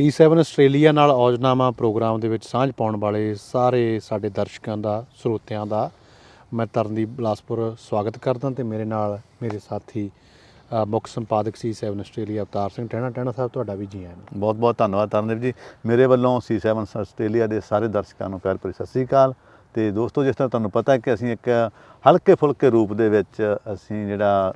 C7 Australia ਨਾਲ ਔਜਨਾਮਾ programme ਦੇ ਵਿੱਚ ਸਾਂਝ ਪਾਉਣ ਵਾਲੇ ਸਾਰੇ ਸਾਡੇ ਦਰਸ਼ਕਾਂ ਦਾ, ਸਰੋਤਿਆਂ ਦਾ ਮੈਂ ਤਰਨਦੀਪ ਬਲਾਸਪੁਰ ਸਵਾਗਤ ਕਰਦਾ ਤੇ ਮੇਰੇ ਨਾਲ ਮੇਰੇ ਸਾਥੀ ਮੁੱਖ ਸੰਪਾਦਕ C7 ਆਸਟ੍ਰੇਲੀਆ ਅਵਤਾਰ ਸਿੰਘ ਟਹਿਣਾ। ਟਹਿਣਾ ਸਾਹਿਬ, ਤੁਹਾਡਾ ਵੀ ਜੀ ਆਇਆਂ ਨੂੰ। ਬਹੁਤ ਬਹੁਤ ਧੰਨਵਾਦ ਤਰਨਦੀਪ ਜੀ। ਮੇਰੇ ਵੱਲੋਂ C7 ਆਸਟ੍ਰੇਲੀਆ ਦੇ ਸਾਰੇ ਦਰਸ਼ਕਾਂ ਨੂੰ ਪਿਆਰ ਭਰੀ ਸਤਿ ਸ੍ਰੀ ਅਕਾਲ। ਤੇ ਦੋਸਤੋ, ਜਿਸ ਤਰ੍ਹਾਂ ਤੁਹਾਨੂੰ ਪਤਾ ਹੈ ਕਿ ਅਸੀਂ ਇੱਕ ਹਲਕੇ ਫੁਲਕੇ ਰੂਪ ਦੇ ਵਿੱਚ ਅਸੀਂ ਜਿਹੜਾ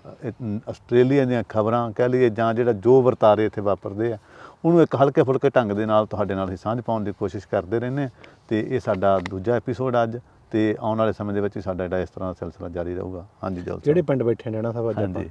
ਆਸਟ੍ਰੇਲੀਆ ਦੀਆਂ ਖਬਰਾਂ ਕਹਿ ਲਈਏ ਜਾਂ ਜਿਹੜਾ ਜੋ ਵਰਤਾਰੇ ਇੱਥੇ ਵਾਪਰਦੇ ਆ ਉਹਨੂੰ ਇੱਕ ਹਲਕੇ ਫੁਲਕੇ ਢੰਗ ਦੇ ਨਾਲ ਤੁਹਾਡੇ ਨਾਲ ਅਸੀਂ ਸਾਂਝ ਪਾਉਣ ਦੀ ਕੋਸ਼ਿਸ਼ ਕਰਦੇ ਰਹਿੰਦੇ ਹਾਂ ਤੇ ਇਹ ਸਾਡਾ ਦੂਜਾ ਐਪੀਸੋਡ ਅੱਜ ਤੇ ਆਉਣ ਵਾਲੇ ਸਮੇਂ ਦੇ ਵਿੱਚ ਸਾਡਾ ਜਿਹੜਾ ਇਸ ਤਰ੍ਹਾਂ ਦਾ ਸਿਲਸਿਲਾ ਜਾਰੀ ਰਹੂਗਾ। ਹਾਂਜੀ ਜਲ ਜਿਹੜੇ ਪਿੰਡ ਬੈਠੇ ਨੇ ਟਹਿਣਾ ਸਾਹਿਬ ਅੱਜ ਆਪਾਂ।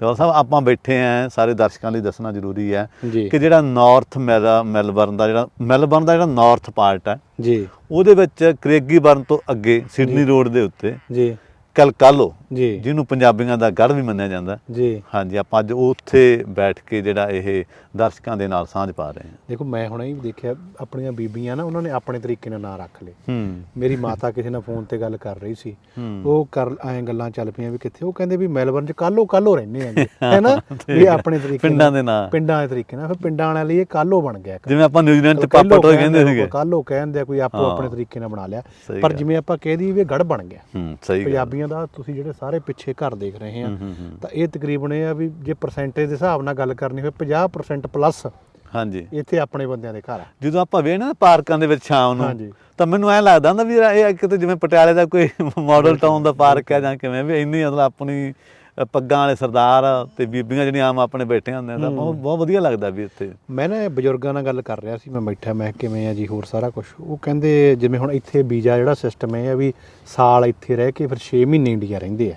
ਤੇ ਸਾਹਿਬ ਆਪਾਂ ਬੈਠੇ ਆਂ ਸਾਰੇ ਦਰਸ਼ਕਾਂ ਲਈ ਦੱਸਣਾ ਜ਼ਰੂਰੀ ਹੈ ਕਿ ਜਿਹੜਾ ਨਾਰਥ ਮੈਲਾ ਮੈਲਬਰਨ ਦਾ ਜਿਹੜਾ ਮੈਲਬਰਨ ਦਾ ਜਿਹੜਾ ਨਾਰਥ ਪਾਰਟ ਹੈ ਜੀ। ਉਹਦੇ ਵਿੱਚ ਕ੍ਰੇਗੀਬਰਨ ਤੋਂ ਅੱਗੇ ਸਿਡਨੀ ਰੋਡ ਦੇ ਉੱਤੇ ਜੀ। ਕਲਕਾਲੋ ਜੀ। ਜਿਹਨੂੰ ਪੰਜਾਬੀਆਂ ਦਾ ਗੜ ਵੀ ਮੰਨਿਆ ਜਾਂਦਾ। ਜੀ। ਹਾਂਜੀ ਆਪਾਂ ਅੱਜ ਉੱਥੇ ਬੈਠ ਕੇ ਜਿਹੜਾ ਇਹ ਦਰਸ਼ਕਾਂ ਦੇ ਨਾਲ ਸਾਂਝ ਪਾ ਰਹੇ ਹਾਂ। ਦੇਖੋ ਮੈਂ ਹੁਣੇ ਹੀ ਦੇਖਿਆ ਆਪਣੀਆਂ ਬੀਬੀਆਂ ਨਾ ਉਹਨਾਂ ਨੇ ਆਪਣੇ ਤਰੀਕੇ ਨਾਲ ਨਾਂ ਰੱਖ ਲਏ। ਹੂੰ। ਮੇਰੀ ਮਾਤਾ ਕਿਸੇ ਨਾਲ ਫੋਨ ਤੇ ਗੱਲ ਕਰ ਰਹੀ ਸੀ। ਹੂੰ। ਉਹ ਕਰ ਐਂ ਗੱਲਾਂ ਚੱਲ ਪਈਆਂ ਵੀ ਕਿੱਥੇ ਉਹ ਕਹਿੰਦੇ ਵੀ ਮੈਲਬਰਨ ਚ ਕਾਲੋ ਕਾਲੋ ਰਹਿੰਦੇ ਆ ਹੈਨਾ ਵੀ ਆਪਣੇ ਤਰੀਕੇ ਪਿੰਡਾਂ ਦੇ ਨਾਂ। ਪਿੰਡਾਂ ਦੇ ਤਰੀਕੇ ਨਾਲ। ਫਿਰ ਪਿੰਡਾਂ ਵਾਲਿਆਂ ਲਈ ਇਹ ਕਾਲੋ ਬਣ ਗਿਆ ਜਿਵੇਂ ਆਪਾਂ ਨਿਊਜ਼ੀਲੈਂਡ ਚ ਪਾਪਾ ਟੋਏ ਕਹਿੰਦੇ ਸੀਗੇ। ਕਾਲੋ ਕਹਿੰਦੇ ਕੋਈ ਆਪੋ ਹਾਂ। ਆਪਣੇ ਤਰੀਕੇ ਨਾਲ ਬਣਾ ਲਿਆ। ਪਰ। ਜਿਵੇਂ ਆਪਾਂ ਕਹਿ ਦਈਏ ਵੀ ਗੜ ਬਣ ਗਿਆ। ਹੂੰ ਸਹੀ ਪੰਜਾਬੀਆਂ ਦਾ ਤੁਸੀਂ ਜਿਹੜੇ ਸਾਰੇ ਪਿੱਛੇ ਘਰ ਦੇਖ ਰਹੇ ਆ। ਤਾਂ ਇਹ ਤਕਰੀਬਨ ਇਹ ਆ ਵੀ ਜੇ ਪਰਸੈਂਟੇਜ ਦੇ ਹਿਸਾਬ ਨਾਲ ਗੱਲ ਕਰਨੀ ਹੋਵੇ 50% ਪਲੱਸ ਹਾਂਜੀ ਇੱਥੇ ਆਪਣੇ ਬੰਦਿਆਂ ਦੇ ਘਰ ਆ ਜਦੋਂ ਆਪਾਂ ਵੇਖਣਾ ਨਾ ਪਾਰਕਾਂ ਦੇ ਵਿੱਚ ਸ਼ਾਮ ਨੂੰ। ਤਾਂ ਮੈਨੂੰ ਐ ਲੱਗਦਾ ਹੁੰਦਾ ਵੀ ਇਹ ਕਿਤੇ ਜਿਵੇਂ ਪਟਿਆਲੇ ਦਾ ਕੋਈ ਮਾਡਲ ਟਾਊਨ ਦਾ ਪਾਰਕ ਹੈ ਜਾਂ ਕਿਵੇਂ ਵੀ ਇੰਨੀ ਮਤਲਬ ਆਪਣੀ ਪੱਗਾਂ ਵਾਲੇ ਸਰਦਾਰ ਤੇ ਬੀਬੀਆਂ ਜਿਹੜੀਆਂ ਆਮ ਆਪਣੇ ਬੈਠੇ ਹੁੰਦੇ ਆ ਤਾਂ ਬਹੁਤ ਬਹੁਤ ਵਧੀਆ ਲੱਗਦਾ ਵੀ ਇੱਥੇ। ਮੈਂ ਨਾ ਬਜ਼ੁਰਗਾਂ ਨਾਲ ਗੱਲ ਕਰ ਰਿਹਾ ਸੀ ਮੈਂ ਬੈਠਾ ਮੈਂ ਕਿਵੇਂ ਆ ਜੀ ਹੋਰ ਸਾਰਾ ਕੁਝ ਉਹ ਕਹਿੰਦੇ ਜਿਵੇਂ ਹੁਣ ਇੱਥੇ ਵੀਜ਼ਾ ਜਿਹੜਾ ਸਿਸਟਮ ਹੈ ਵੀ ਸਾਲ ਇੱਥੇ ਰਹਿ ਕੇ ਫਿਰ 6 ਮਹੀਨੇ ਇੰਡੀਆ ਰਹਿੰਦੇ ਆ।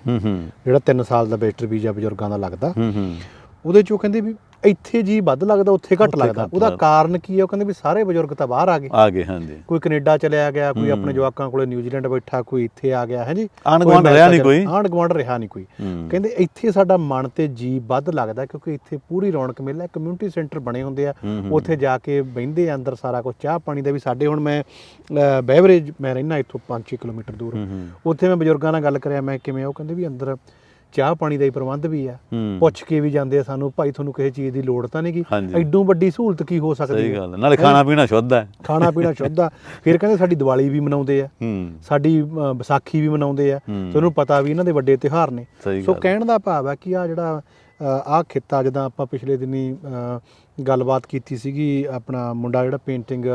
ਜਿਹੜਾ 3 ਸਾਲ ਦਾ ਵਿਜ਼ਟਰ ਵੀਜ਼ਾ ਬਜ਼ੁਰਗਾਂ ਦਾ ਲੱਗਦਾ। ਹੂੰ ਹੂੰ। ਉਹਦੇ ਚ ਕਹਿੰਦੇ ਵੀ ਇੱਥੇ ਜੀ ਵੱਧ ਲੱਗਦਾ ਉੱਥੇ ਘੱਟ ਲੱਗਦਾ। ਉਹਦਾ। ਕਾਰਨ ਕੀ ਹੈ? ਉਹ ਕਹਿੰਦੇ ਵੀ ਸਾਰੇ ਬਜ਼ੁਰਗ ਤਾਂ ਬਾਹਰ ਆ ਗਏ। ਆ ਗਏ ਹਾਂਜੀ। ਕੋਈ ਕੈਨੇਡਾ ਚਲਿਆ ਗਿਆ ਕੋਈ। ਆਪਣੇ ਜਵਾਕਾਂ ਕੋਲੇ ਨਿਊਜ਼ੀਲੈਂਡ ਬੈਠਾ ਕੋਈ ਇੱਥੇ ਆ ਗਿਆ ਹੈ ਜੀ? ਆਂਢ ਗੁਆਂਢ ਰਿਹਾ ਨਹੀਂ ਕੋਈ। ਆਂਡ ਗਵਾਂਡ ਰਿਹਾ ਨਹੀਂ ਕੋਈ। ਕਹਿੰਦੇ ਇੱਥੇ ਸਾਡਾ ਮਨ ਤੇ ਜੀ ਵੱਧ ਲੱਗਦਾ ਕਿਉਂਕਿ ਇੱਥੇ ਪੂਰੀ ਰੌਣਕ ਮੇਲਾ ਕਮਿਊਨਿਟੀ ਸੈਂਟਰ ਬਣੇ ਹੁੰਦੇ ਆ। ਉੱਥੇ ਜਾ ਕੇ ਬਹਿੰਦੇ ਆ ਅੰਦਰ ਸਾਰਾ ਕੁਝ ਚਾਹ ਪਾਣੀ ਦਾ ਵੀ ਸਾਡੇ ਹੁਣ ਮੈਂ ਬੈਵਰੇਜ ਮੈਂ ਰਹਿਣਾ ਇੱਥੋਂ 5-6 ਕਿਲੋਮੀਟਰ ਦੂਰ। ਉੱਥੇ ਮੈਂ ਬਜ਼ੁਰਗਾਂ ਨਾਲ ਗੱਲ ਕਰਿਆ ਮੈਂ ਕਿਵੇਂ ਉਹ ਕਹਿੰਦੇ ਵੀ ਅੰਦਰ ਚਾਹ ਪਾਣੀ ਦਾ ਹੀ ਪ੍ਰਬੰਧ ਵੀ ਆ। ਪੁੱਛ ਕੇ ਵੀ ਜਾਂਦੇ ਆ ਸਾਨੂੰ ਭਾਈ ਤੁਹਾਨੂੰ ਕਿਸੇ ਚੀਜ਼ ਦੀ ਲੋੜ ਤਾਂ ਨਹੀਂ ਗੀ ਹਾਂਜੀ। ਐਡੋਂ ਵੱਡੀ ਸਹੂਲਤ ਕੀ ਹੋ ਸਕਦੀ ਸਹੀ ਹੈ ਗੱਲ। ਨਾਲੇ ਖਾਣਾ ਪੀਣਾ ਸ਼ੁੱਧ ਹੈ ਖਾਣਾ ਪੀਣਾ ਸ਼ੁੱਧ ਆ। ਫਿਰ ਕਹਿੰਦੇ ਸਾਡੀ ਦੀਵਾਲੀ ਵੀ ਮਨਾਉਂਦੇ ਆ। ਸਾਡੀ ਵਿਸਾਖੀ ਵੀ ਮਨਾਉਂਦੇ ਆ। ਤੁਹਾਨੂੰ ਪਤਾ ਵੀ ਇਹਨਾਂ ਦੇ ਵੱਡੇ ਤਿਉਹਾਰ ਨੇ। ਸੋ। ਕਹਿਣ ਦਾ ਭਾਵ ਹੈ ਕਿ ਆ ਜਿਹੜਾ ਆ ਖਿੱਤਾ ਜਦਾਂ ਆਪਾਂ ਪਿਛਲੇ ਦਿਨੀ ਗੱਲਬਾਤ ਕੀਤੀ ਸੀਗੀ ਆਪਣਾ ਮੁੰਡਾ ਜਿਹੜਾ ਪੇਂਟਿੰਗ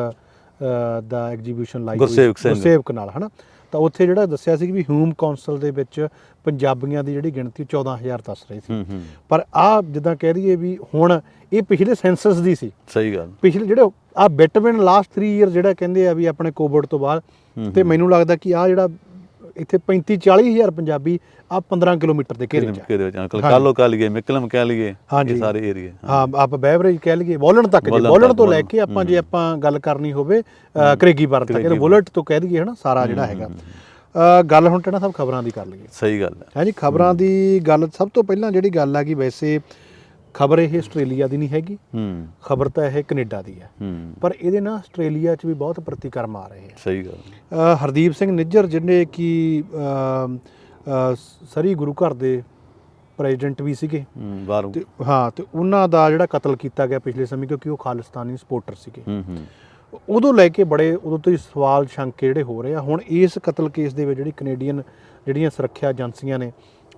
ਦਾ ਐਗਜੀਬਿਸ਼ਨ ਲਾਈ ਗੁਰਸੇਵਕ ਸਿੰਘ। ਗੁਰਸੇਵਕ ਨਾਲ ਹਨਾ? ਤਾਂ ਉੱਥੇ ਜਿਹੜਾ ਦੱਸਿਆ ਸੀ ਕਿ ਵੀ ਹਿਊਮ ਕਾਉਂਸਲ ਦੇ ਵਿੱਚ ਪੰਜਾਬੀਆਂ ਦੀ ਜਿਹੜੀ ਗਿਣਤੀ 14000 ਦੱਸ ਰਹੀ ਸੀ। ਪਰ ਆ ਜਿੱਦਾਂ ਕਹਿ ਦਈਏ ਵੀ ਹੁਣ ਇਹ ਪਿਛਲੇ ਸੈਂਸਸ ਦੀ ਸੀ। ਸਹੀ ਗੱਲ। ਪਿਛਲੇ ਜਿਹੜੇ ਆ ਬਿਟਵੀਨ ਲਾਸਟ 3 ਇਅਰ ਜਿਹੜਾ ਕਹਿੰਦੇ ਆ ਵੀ ਆਪਣੇ ਕੋਵਿਡ ਤੋਂ ਬਾਅਦ ਤੇ ਮੈਨੂੰ ਲੱਗਦਾ ਕਿ ਆ ਜਿਹੜਾ ਇੱਥੇ 35 40 ਹਜ਼ਾਰ ਪੰਜਾਬੀ ਆ 15 ਕਿਲੋਮੀਟਰ ਦੇ ਘੇਰੇ ਚ ਆ। ਕਿਹਦੇ ਵਿੱਚ ਅੰਕਲ ਕਾਲੋ ਲਈਏ ਮਿਕਲਮ ਕਹ ਲਈਏ ਹਾਂਜੀ। ਇਹ ਸਾਰੇ ਏਰੀਏ ਹਾਂ। ਆਪ ਬੈਵਰੇਜ ਕਹਿ ਲਈਏ ਵੋਲਣ ਤੱਕ ਜੇ ਤੱਕ, ਤੋਂ ਲੈ। ਕੇ ਆਪਾਂ ਜੇ। ਆਪਾਂ ਗੱਲ ਕਰਨੀ ਹੋਵੇ ਕਰੇਗੀ ਬਾਰ ਤੱਕ ਕਰੇਗੀ ਵੋਲਟ ਤੋਂ ਕਹਿ ਦਈਏ ਹਨਾ ਸਾਰਾ ਜਿਹੜਾ ਹੈਗਾ। ਅ, ਗੱਲ ਹੁਣ ਟਣਾ ਸਭ ਖਬਰਾਂ ਦੀ ਕਰ ਲਈਏ। ਸਹੀ ਗੱਲ ਹੈ। ਹਾਂਜੀ ਖਬਰਾਂ ਦੀ ਗੱਲ ਸਭ ਤੋਂ ਪਹਿਲਾਂ ਜਿਹੜੀ ਗੱਲ ਆ ਕਿ ਵੈਸੇ ਖਬਰ ਇਹ ਆਸਟ੍ਰੇਲੀਆ ਦੀ ਨਹੀਂ ਹੈਗੀ। ਹੂੰ। ਖਬਰ ਤਾਂ ਇਹ ਕੈਨੇਡਾ ਦੀ ਹੈ। ਹੂੰ। ਪਰ ਇਹਦੇ ਨਾਲ ਆਸਟ੍ਰੇਲੀਆ 'ਚ ਵੀ ਬਹੁਤ ਪ੍ਰਤੀਕਰਮ ਆ ਰਹੇ ਆ ਸਹੀ ਗੱਲ। ਹਰਦੀਪ ਸਿੰਘ ਨਿੱਜਰ ਜਿਹਨੇ ਕਿ ਸਰੀ ਗੁਰੂ ਘਰ ਦੇ ਪ੍ਰੈਜ਼ੀਡੈਂਟ ਵੀ ਸੀਗੇ। ਹੂੰ ਬਾਹਰੋਂ। ਤੇ ਹਾਂ ਤੇ ਉਹਨਾਂ ਦਾ ਜਿਹੜਾ ਕਤਲ ਕੀਤਾ ਗਿਆ ਪਿਛਲੇ ਸਮੇਂ ਕਿਉਂਕਿ ਉਹ ਖਾਲਿਸਤਾਨੀ ਸਪੋਰਟਰ ਸੀਗੇ। ਹੂੰ ਹੂੰ। ਉਦੋਂ ਲੈ ਕੇ ਬੜੇ ਉਦੋਂ ਤੋਂ ਹੀ ਸਵਾਲ ਸ਼ੰਕੇ ਜਿਹੜੇ ਹੋ ਰਹੇ ਆ। ਹੁਣ ਇਸ ਕਤਲ ਕੇਸ ਦੇ ਵਿੱਚ ਜਿਹੜੀ ਕੈਨੇਡੀਅਨ ਜਿਹੜੀਆਂ ਸੁਰੱਖਿਆ ਏਜੰਸੀਆਂ ਨੇ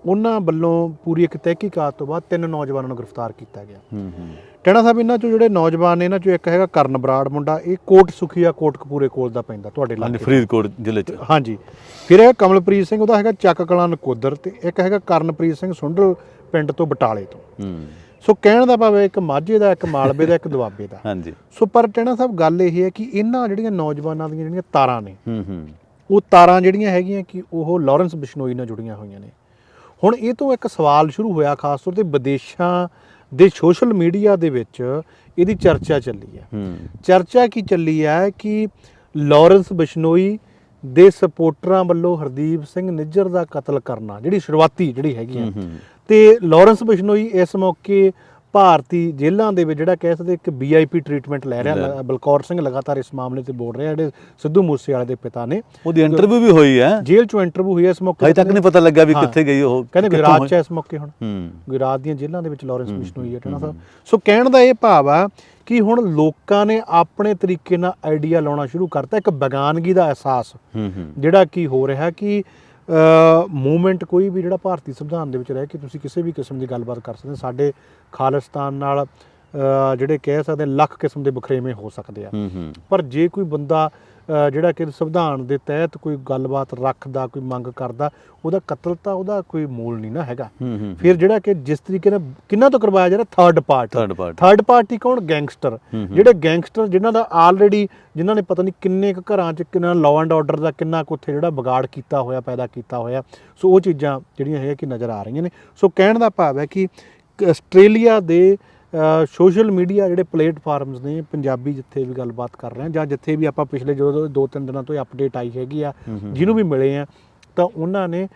ਉਹਨਾਂ ਵੱਲੋਂ ਪੂਰੀ ਇੱਕ ਤਹਿਕੀਕਾਤ ਤੋਂ ਬਾਅਦ ਤਿੰਨ ਨੌਜਵਾਨਾਂ ਨੂੰ ਗ੍ਰਿਫਤਾਰ ਕੀਤਾ ਗਿਆ। ਹੂੰ ਹੂੰ। ਟੈਣਾ ਸਾਹਿਬ ਇਹਨਾਂ ਚੋਂ ਜਿਹੜੇ ਨੌਜਵਾਨ ਨੇ ਇਹਨਾਂ ਚੋਂ ਇੱਕ ਹੈਗਾ ਕਰਨ ਬਰਾੜ ਮੁੰਡਾ ਇਹ ਕੋਟ ਸੁਖੀਆ ਕੋਟ ਕਪੂਰੇ ਕੋਲ ਦਾ ਪੈਂਦਾ ਤੁਹਾਡੇ ਇਲਾਕੇ ਫਰੀਦਕੋਟ ਜ਼ਿਲ੍ਹੇ ਚ। ਹਾਂਜੀ। ਫਿਰ ਇਹ ਕਮਲਪ੍ਰੀਤ ਸਿੰਘ ਉਹਦਾ ਹੈਗਾ ਚੱਕ ਕਲਾਂ ਨਕੋਦਰ ਤੇ ਇੱਕ ਹੈਗਾ ਕਰਨਪ੍ਰੀਤ ਸਿੰਘ ਸੁੰਡਲ ਪਿੰਡ ਤੋਂ ਬਟਾਲੇ ਤੋਂ। ਹੂੰ। ਸੋ ਕਹਿਣ ਦਾ ਭਾਵ ਹੈ ਇੱਕ ਮਾਝੇ ਦਾ ਇੱਕ ਮਾਲਵੇ ਦਾ ਇੱਕ ਦੁਆਬੇ ਦਾ। ਹਾਂਜੀ। ਸੋ ਪਰ ਟੈਣਾ ਸਾਹਿਬ ਗੱਲ ਇਹ ਹੈ ਕਿ ਇਹਨਾਂ ਜਿਹੜੀਆਂ ਨੌਜਵਾਨਾਂ ਦੀਆਂ ਜਿਹੜੀਆਂ ਤਾਰਾਂ ਨੇ ਹੂੰ ਹੂੰ। ਉਹ ਤਾਰਾਂ ਜਿਹੜੀਆਂ ਹੈਗੀਆਂ ਕਿ ਉਹ ਲਾਰੈਂਸ ਬਿਸ਼ਨੋਈ ਨਾਲ ਜੁੜੀਆਂ ਹੋਈਆਂ ਨੇ। ਹੁਣ ਇਹ ਤੋਂ ਇੱਕ ਸਵਾਲ ਸ਼ੁਰੂ ਹੋਇਆ ਖਾਸ ਤੌਰ ਤੇ ਵਿਦੇਸ਼ਾਂ ਦੇ ਸੋਸ਼ਲ ਮੀਡੀਆ ਦੇ ਵਿੱਚ ਇਹਦੀ ਚਰਚਾ ਚੱਲੀ ਹੈ। ਚਰਚਾ ਕੀ ਚੱਲੀ ਹੈ ਕਿ ਲਾਰੈਂਸ ਬਿਸ਼ਨੋਈ ਦੇ ਸਪੋਰਟਰਾਂ ਵੱਲੋਂ ਹਰਦੀਪ ਸਿੰਘ ਨਿੱਜਰ ਦਾ ਕਤਲ ਕਰਨਾ ਜਿਹੜੀ ਸ਼ੁਰੂਆਤੀ ਜਿਹੜੀ ਹੈਗੀ ਹੂੰ। ਤੇ ਲਾਰੈਂਸ ਬਿਸ਼ਨੋਈ ਇਸ ਮੌਕੇ ਭਾਰਤੀ ਜੇਲ੍ਹਾਂ ਦੇ ਵਿੱਚ ਜਿਹੜਾ ਕਹਿ ਸਕਦੇ ਇੱਕ ਵੀਆਈਪੀ ਟ੍ਰੀਟਮੈਂਟ ਲੈ ਰਿਹਾ ਬਲਕੌਰ ਸਿੰਘ ਲਗਾਤਾਰ ਇਸ ਮਾਮਲੇ ਤੇ ਬੋਲ ਰਿਹਾ ਜਿਹੜੇ ਸਿੱਧੂ ਮੂਸੇਵਾਲੇ ਦੇ ਪਿਤਾ ਨੇ। ਉਹਦੀ ਇੰਟਰਵਿਊ ਵੀ ਹੋਈ ਹੈ। ਜੇਲ੍ਹ ਚੋਂ ਇੰਟਰਵਿਊ ਹੋਈ ਹੈ ਇਸ ਮੌਕੇ ਹਜੇ ਤੱਕ ਨਹੀਂ ਪਤਾ ਲੱਗਾ ਵੀ। ਕਿੱਥੇ ਗਈ ਉਹ ਕਹਿੰਦੇ ਗੁਜਰਾਤ। ਚ ਇਸ ਮੌਕੇ ਹੁਣ। ਗੁਜਰਾਤ ਦੀਆਂ ਜੇਲ੍ਹਾਂ ਦੇ ਵਿੱਚ ਲਾਰੈਂਸ ਮਿਸ਼ਨ ਹੋਈ ਹੈ ਟਣਾ ਸਾਹਿਬ। ਸੋ ਕਹਿਣ ਦਾ ਇਹ ਭਾਵ ਆ ਕਿ ਹੁਣ ਲੋਕਾਂ ਨੇ ਆਪਣੇ ਤਰੀਕੇ ਨਾਲ ਆਈਡੀਆ ਲਾਉਣਾ ਸ਼ੁਰੂ ਕਰਤਾ ਇੱਕ ਬੇਗਾਨਗੀ ਦਾ ਅਹਿਸਾਸ ਜਿਹੜਾ ਕੀ ਹੋ ਰਿਹਾ ਕਿ ਮੂਵਮੈਂਟ ਕੋਈ ਵੀ ਜਿਹੜਾ ਭਾਰਤੀ ਸੰਵਿਧਾਨ ਦੇ ਵਿੱਚ ਰਹਿ ਕੇ ਤੁਸੀਂ ਕਿਸੇ ਵੀ ਕਿਸਮ ਦੀ ਗੱਲਬਾਤ ਕਰ ਸਕਦੇ। ਸਾਡੇ ਖਾਲਿਸਤਾਨ ਨਾਲ ਜਿਹੜੇ ਕਹਿ ਸਕਦੇ ਲੱਖ ਕਿਸਮ ਦੇ ਬਖਰੇਵੇਂ ਹੋ ਸਕਦੇ ਆ ਪਰ ਜੇ ਕੋਈ ਬੰਦਾ ਜਿਹੜਾ ਕਿ ਸੰਵਿਧਾਨ ਦੇ ਤਹਿਤ ਕੋਈ ਗੱਲਬਾਤ ਰੱਖਦਾ ਕੋਈ ਮੰਗ ਕਰਦਾ ਉਹਦਾ ਕਤਲ ਤਾਂ ਉਹਦਾ ਕੋਈ ਮੂਲ ਨਹੀਂ ਨਾ ਹੈਗਾ। ਫਿਰ ਜਿਹੜਾ ਕਿ ਜਿਸ ਤਰੀਕੇ ਨਾਲ ਕਿੰਨਾ ਤੋਂ ਕਰਵਾਇਆ ਜਾ ਰਿਹਾ? ਥਰਡ ਪਾਰਟੀ ਥਰਡ ਪਾਰਟ ਕੌਣ? ਗੈਂਗਸਟਰ। ਜਿਹੜੇ ਗੈਂਗਸਟਰ ਜਿਨ੍ਹਾਂ ਦਾ ਆਲਰੇਡੀ ਜਿਨ੍ਹਾਂ ਨੇ ਪਤਾ ਨਹੀਂ ਕਿੰਨੇ ਕੁ ਘਰਾਂ 'ਚ ਕਿੰਨਾ ਲਾਅ ਐਂਡ ਆਰਡਰ ਦਾ ਕਿੰਨਾ ਕੁ ਉੱਥੇ ਜਿਹੜਾ ਵਿਗਾੜ ਕੀਤਾ ਹੋਇਆ ਪੈਦਾ ਕੀਤਾ ਹੋਇਆ। ਸੋ ਉਹ ਚੀਜ਼ਾਂ ਜਿਹੜੀਆਂ ਹੈਗੀਆਂ ਕਿ ਨਜ਼ਰ ਆ ਰਹੀਆਂ ਨੇ। ਸੋ ਕਹਿਣ ਦਾ ਭਾਵ ਹੈ ਕ- ਆਸਟ੍ਰੇਲੀਆ ਦੇ ਸੋਸ਼ਲ ਮੀਡੀਆ ਜਿਹੜੇ ਪਲੇਟਫਾਰਮਸ ਨੇ ਪੰਜਾਬੀ ਜਿੱਥੇ ਵੀ ਗੱਲਬਾਤ ਕਰ ਰਹੇ ਆ ਜਾਂ ਜਿੱਥੇ ਵੀ ਆਪਾਂ ਪਿਛਲੇ ਜੋ ਦੋ ਤਿੰਨ ਦਿਨਾਂ ਤੋਂ ਅਪਡੇਟ ਆਈ ਹੈਗੀ ਆ। ਜਿਹਨੂੰ ਵੀ ਮਿਲੇ ਆ ਤਾਂ ਉਹਨਾਂ ਨੇ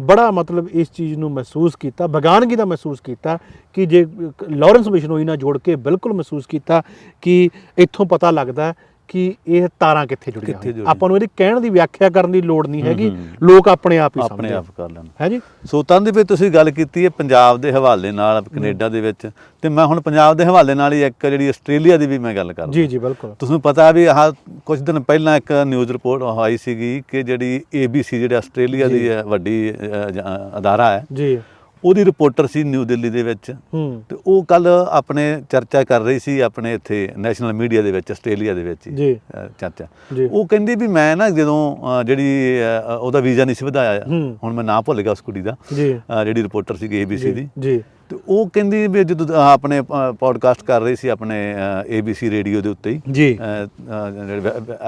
ਬੜਾ ਮਤਲਬ ਇਸ ਚੀਜ਼ ਨੂੰ ਮਹਿਸੂਸ ਕੀਤਾ ਬਗਾਨਗੀ ਦਾ ਮਹਿਸੂਸ ਕੀਤਾ ਕਿ ਜੇ ਲਾਰੈਂਸ ਬਿਸ਼ਨੋਈ ਨਾਲ ਜੋੜ ਕੇ ਬਿਲਕੁਲ ਮਹਿਸੂਸ ਕੀਤਾ ਕਿ ਇੱਥੋਂ ਪਤਾ ਲੱਗਦਾ ਕਿ ਇਹ ਤਾਰਾਂ ਕਿੱਥੇ ਜੁੜੀਆਂ ਕਿੱਥੇ ਜੁੜੀਆਂ। ਆਪਾਂ ਨੂੰ ਇਹਦੀ ਕਹਿਣ ਦੀ ਵਿਆਖਿਆ ਕਰਨ ਦੀ ਲੋੜ ਨਹੀਂ ਹੈਗੀ। ਹੂੰ। ਲੋਕ ਆਪਣੇ ਆਪ ਹੀ ਆਪਣੇ ਸਮਝਦੇ ਆਪ ਕਰ ਲੈਣ। ਹੈ ਜੀ? ਸੋ ਤਾਂ ਦੀ ਵੀ ਤੁਸੀਂ ਗੱਲ ਕੀਤੀ ਹੈ ਪੰਜਾਬ ਦੇ ਹਵਾਲੇ ਨਾਲ ਕੈਨੇਡਾ ਦੇ ਵਿੱਚ। ਤੇ ਮੈਂ ਹੁਣ ਪੰਜਾਬ ਦੇ ਹਵਾਲੇ ਨਾਲ ਹੀ ਇੱਕ ਜਿਹੜੀ ਆਸਟ੍ਰੇਲੀਆ ਦੀ ਵੀ ਮੈਂ ਗੱਲ ਕਰਦਾ। ਜੀ ਜੀ ਬਿਲਕੁਲ। ਤੁਹਾਨੂੰ ਪਤਾ ਵੀ ਆਹ ਕੁਝ ਦਿਨ ਪਹਿਲਾਂ ਇੱਕ ਨਿਊਜ਼ ਰਿਪੋਰਟ ਆਈ ਸੀਗੀ ਕਿ ਜਿਹੜੀ ABC ਜਿਹੜਾ ਆਸਟ੍ਰੇਲੀਆ ਦੀ ਹੈ, ਵੱਡੀ ਜ- ਅਦਾਰਾ ਹੈ ਜੀ। ਉਹਦੀ ਰਿਪੋਰਟਰ ਸੀ ਨਿਊ ਦਿੱਲੀ ਦੇ ਵਿੱਚ। ਹੂੰ। ਤੇ ਉਹ ਕੱਲ ਆਪਣੇ ਚਰਚਾ ਕਰ ਰਹੀ ਸੀ ਆਪਣੇ ਇੱਥੇ ਨੈਸ਼ਨਲ ਮੀਡੀਆ ਦੇ ਵਿੱਚ ਆਸਟ੍ਰੇਲੀਆ ਦੇ ਵਿੱਚ ਜੀ। ਚਰਚਾ ਉਹ ਕਹਿੰਦੀ ਵੀ ਮੈਂ ਨਾ ਜਦੋਂ ਜਿਹੜੀ ਉਹਦਾ ਵੀਜ਼ਾ ਨਹੀਂ ਸੀ ਵਧਾਇਆ। ਹੁਣ ਮੈਂ ਨਾਂ ਭੁੱਲ ਗਿਆ ਉਸ ਕੁੜੀ ਦਾ। ਜਿਹੜੀ ਰਿਪੋਰਟਰ ਸੀਗੀ ABC ਦੀ। ਜੀ। ਤੇ ਉਹ ਕਹਿੰਦੀ ਵੀ ਜਦੋਂ ਆਪਣੇ ਪੋਡਕਾਸਟ ਕਰ ਰਹੀ ਸੀ ਆਪਣੇ ABC ਰੇਡੀਓ ਦੇ ਉੱਤੇ ਹੀ ਜੀ।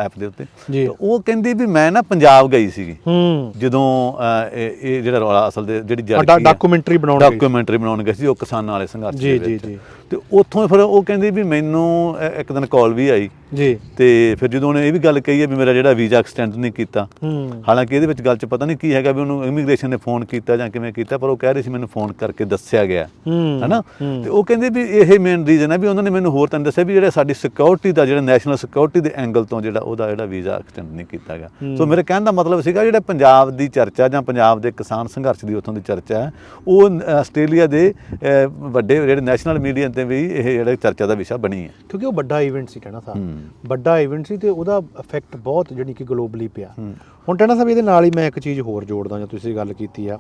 ਐਪ ਦੇ ਉੱਤੇ। ਜੀ। ਤੇ ਉਹ ਕਹਿੰਦੀ ਵੀ ਮੈਂ ਨਾ ਪੰਜਾਬ ਗਈ ਸੀਗੀ। ਹੂੰ। ਜਦੋਂ ਇਹ ਜਿਹੜਾ ਰੌਲਾ ਅਸਲ ਦੇ ਜਿਹੜੀ ਜੜ ਡਾਕੂਮੈਂਟਰੀ ਬਣਾਉਣ ਗਈ ਡਾਕੂਮੈਂਟਰੀ ਬਣਾਉਣ ਗਏ ਸੀ ਉਹ ਕਿਸਾਨਾਂ ਵਾਲੇ ਸੰਘਰਸ਼ ਜੀ, ਦੇ ਜੀ, ਵਿੱਚ। ਜੀ। ਤੇ ਉੱਥੋਂ ਫਿਰ ਉਹ ਕਹਿੰਦੀ ਵੀ ਮੈਨੂੰ ਇੱਕ ਦਿਨ ਕਾਲ ਵੀ ਆਈ। ਜੀ। ਤੇ ਫਿਰ ਜਦੋਂ ਉਹਨੇ ਇਹ ਵੀ ਗੱਲ ਕਹੀ ਹੈ ਵੀ ਮੇਰਾ ਜਿਹੜਾ ਵੀਜ਼ਾ ਐਕਸਟੈਂਡ ਨਹੀਂ ਕੀਤਾ ਹੂੰ। ਹਾਲਾਂਕਿ ਇਹਦੇ ਵਿੱਚ ਗੱਲ 'ਚ ਪਤਾ ਨਹੀਂ ਕੀ ਹੈਗਾ ਵੀ ਉਹਨੂੰ ਇਮੀਗ੍ਰੇਸ਼ਨ ਨੇ ਫੋਨ ਕੀਤਾ ਜਾਂ ਕਿਵੇਂ ਕੀਤਾ ਪਰ ਉਹ ਕਹਿ ਰਹੀ ਸੀ ਮੈਨੂੰ ਫੋਨ ਕਰਕੇ ਦੱਸਿਆ ਗਿਆ। ਹੂੰ ਹੈਨਾ? ਹੂੰ। ਤੇ ਉਹ ਕਹਿੰਦੇ ਵੀ ਇਹ ਮੇਨ ਰੀਜ਼ਨ ਹੈ ਵੀ ਉਹਨਾਂ ਨੇ ਮੈਨੂੰ ਹੋਰ ਤਾਂ ਦੱਸਿਆ ਵੀ ਜਿਹੜਾ ਸਾਡੀ ਸਿਕਿਉਰਿਟੀ ਦਾ ਜਿਹੜਾ ਨੈਸ਼ਨਲ ਸਿਕਿਉਰਿਟੀ ਦੇ ਐਂਗਲ ਤੋਂ ਜਿਹੜਾ ਉਹਦਾ ਜਿਹੜਾ ਵੀਜ਼ਾ ਐਕਸਟੈਂਡ ਨਹੀਂ ਕੀਤਾ ਗਿਆ। ਸੋ ਮੇਰੇ ਕਹਿਣ ਦਾ ਮਤਲਬ ਸੀਗਾ ਜਿਹੜਾ ਪੰਜਾਬ ਦੀ ਚਰਚਾ ਜਾਂ ਪੰਜਾਬ ਦੇ ਕਿਸਾਨ ਸੰਘਰਸ਼ ਦੀ ਉੱਥੋਂ ਦੀ ਚਰਚਾ ਹੈ ਉਹ ਨ- ਆਸਟ੍ਰੇਲੀਆ ਦੇ ਅਹ, ਵੱਡੇ ਜਿਹੜੇ ਨੈਸ਼ਨਲ ਮੀਡੀਆ ਤੇ ਵੀ ਇਹ ਜਿਹੜਾ ਚਰਚਾ ਦਾ ਵਿਸ਼ਾ ਬਣੀ ਹੈ। ਕਿਉਂਕਿ ਉਹ ਵੱਡਾ ਇਵੈਂਟ ਸੀ ਕਹਿਣਾ ਸਾਹਿਬ। ਵੱਡਾ ਇਵੈਂਟ ਸੀ ਤੇ ਉਹਦਾ ਇਫੈਕਟ ਬਹੁਤ ਜਿਹੜੀ ਕਿ ਗਲੋਬਲੀ ਪਿਆ। ਹੁਣ ਟੈਣਾ ਸਾਹਿਬ ਇਹਦੇ ਨਾਲ ਹੀ ਮੈਂ ਇੱਕ ਚੀਜ਼ ਹੋਰ ਜੋੜਦਾ ਜਾਂ ਤੁਸੀਂ ਗੱਲ ਕੀਤੀ ਆ।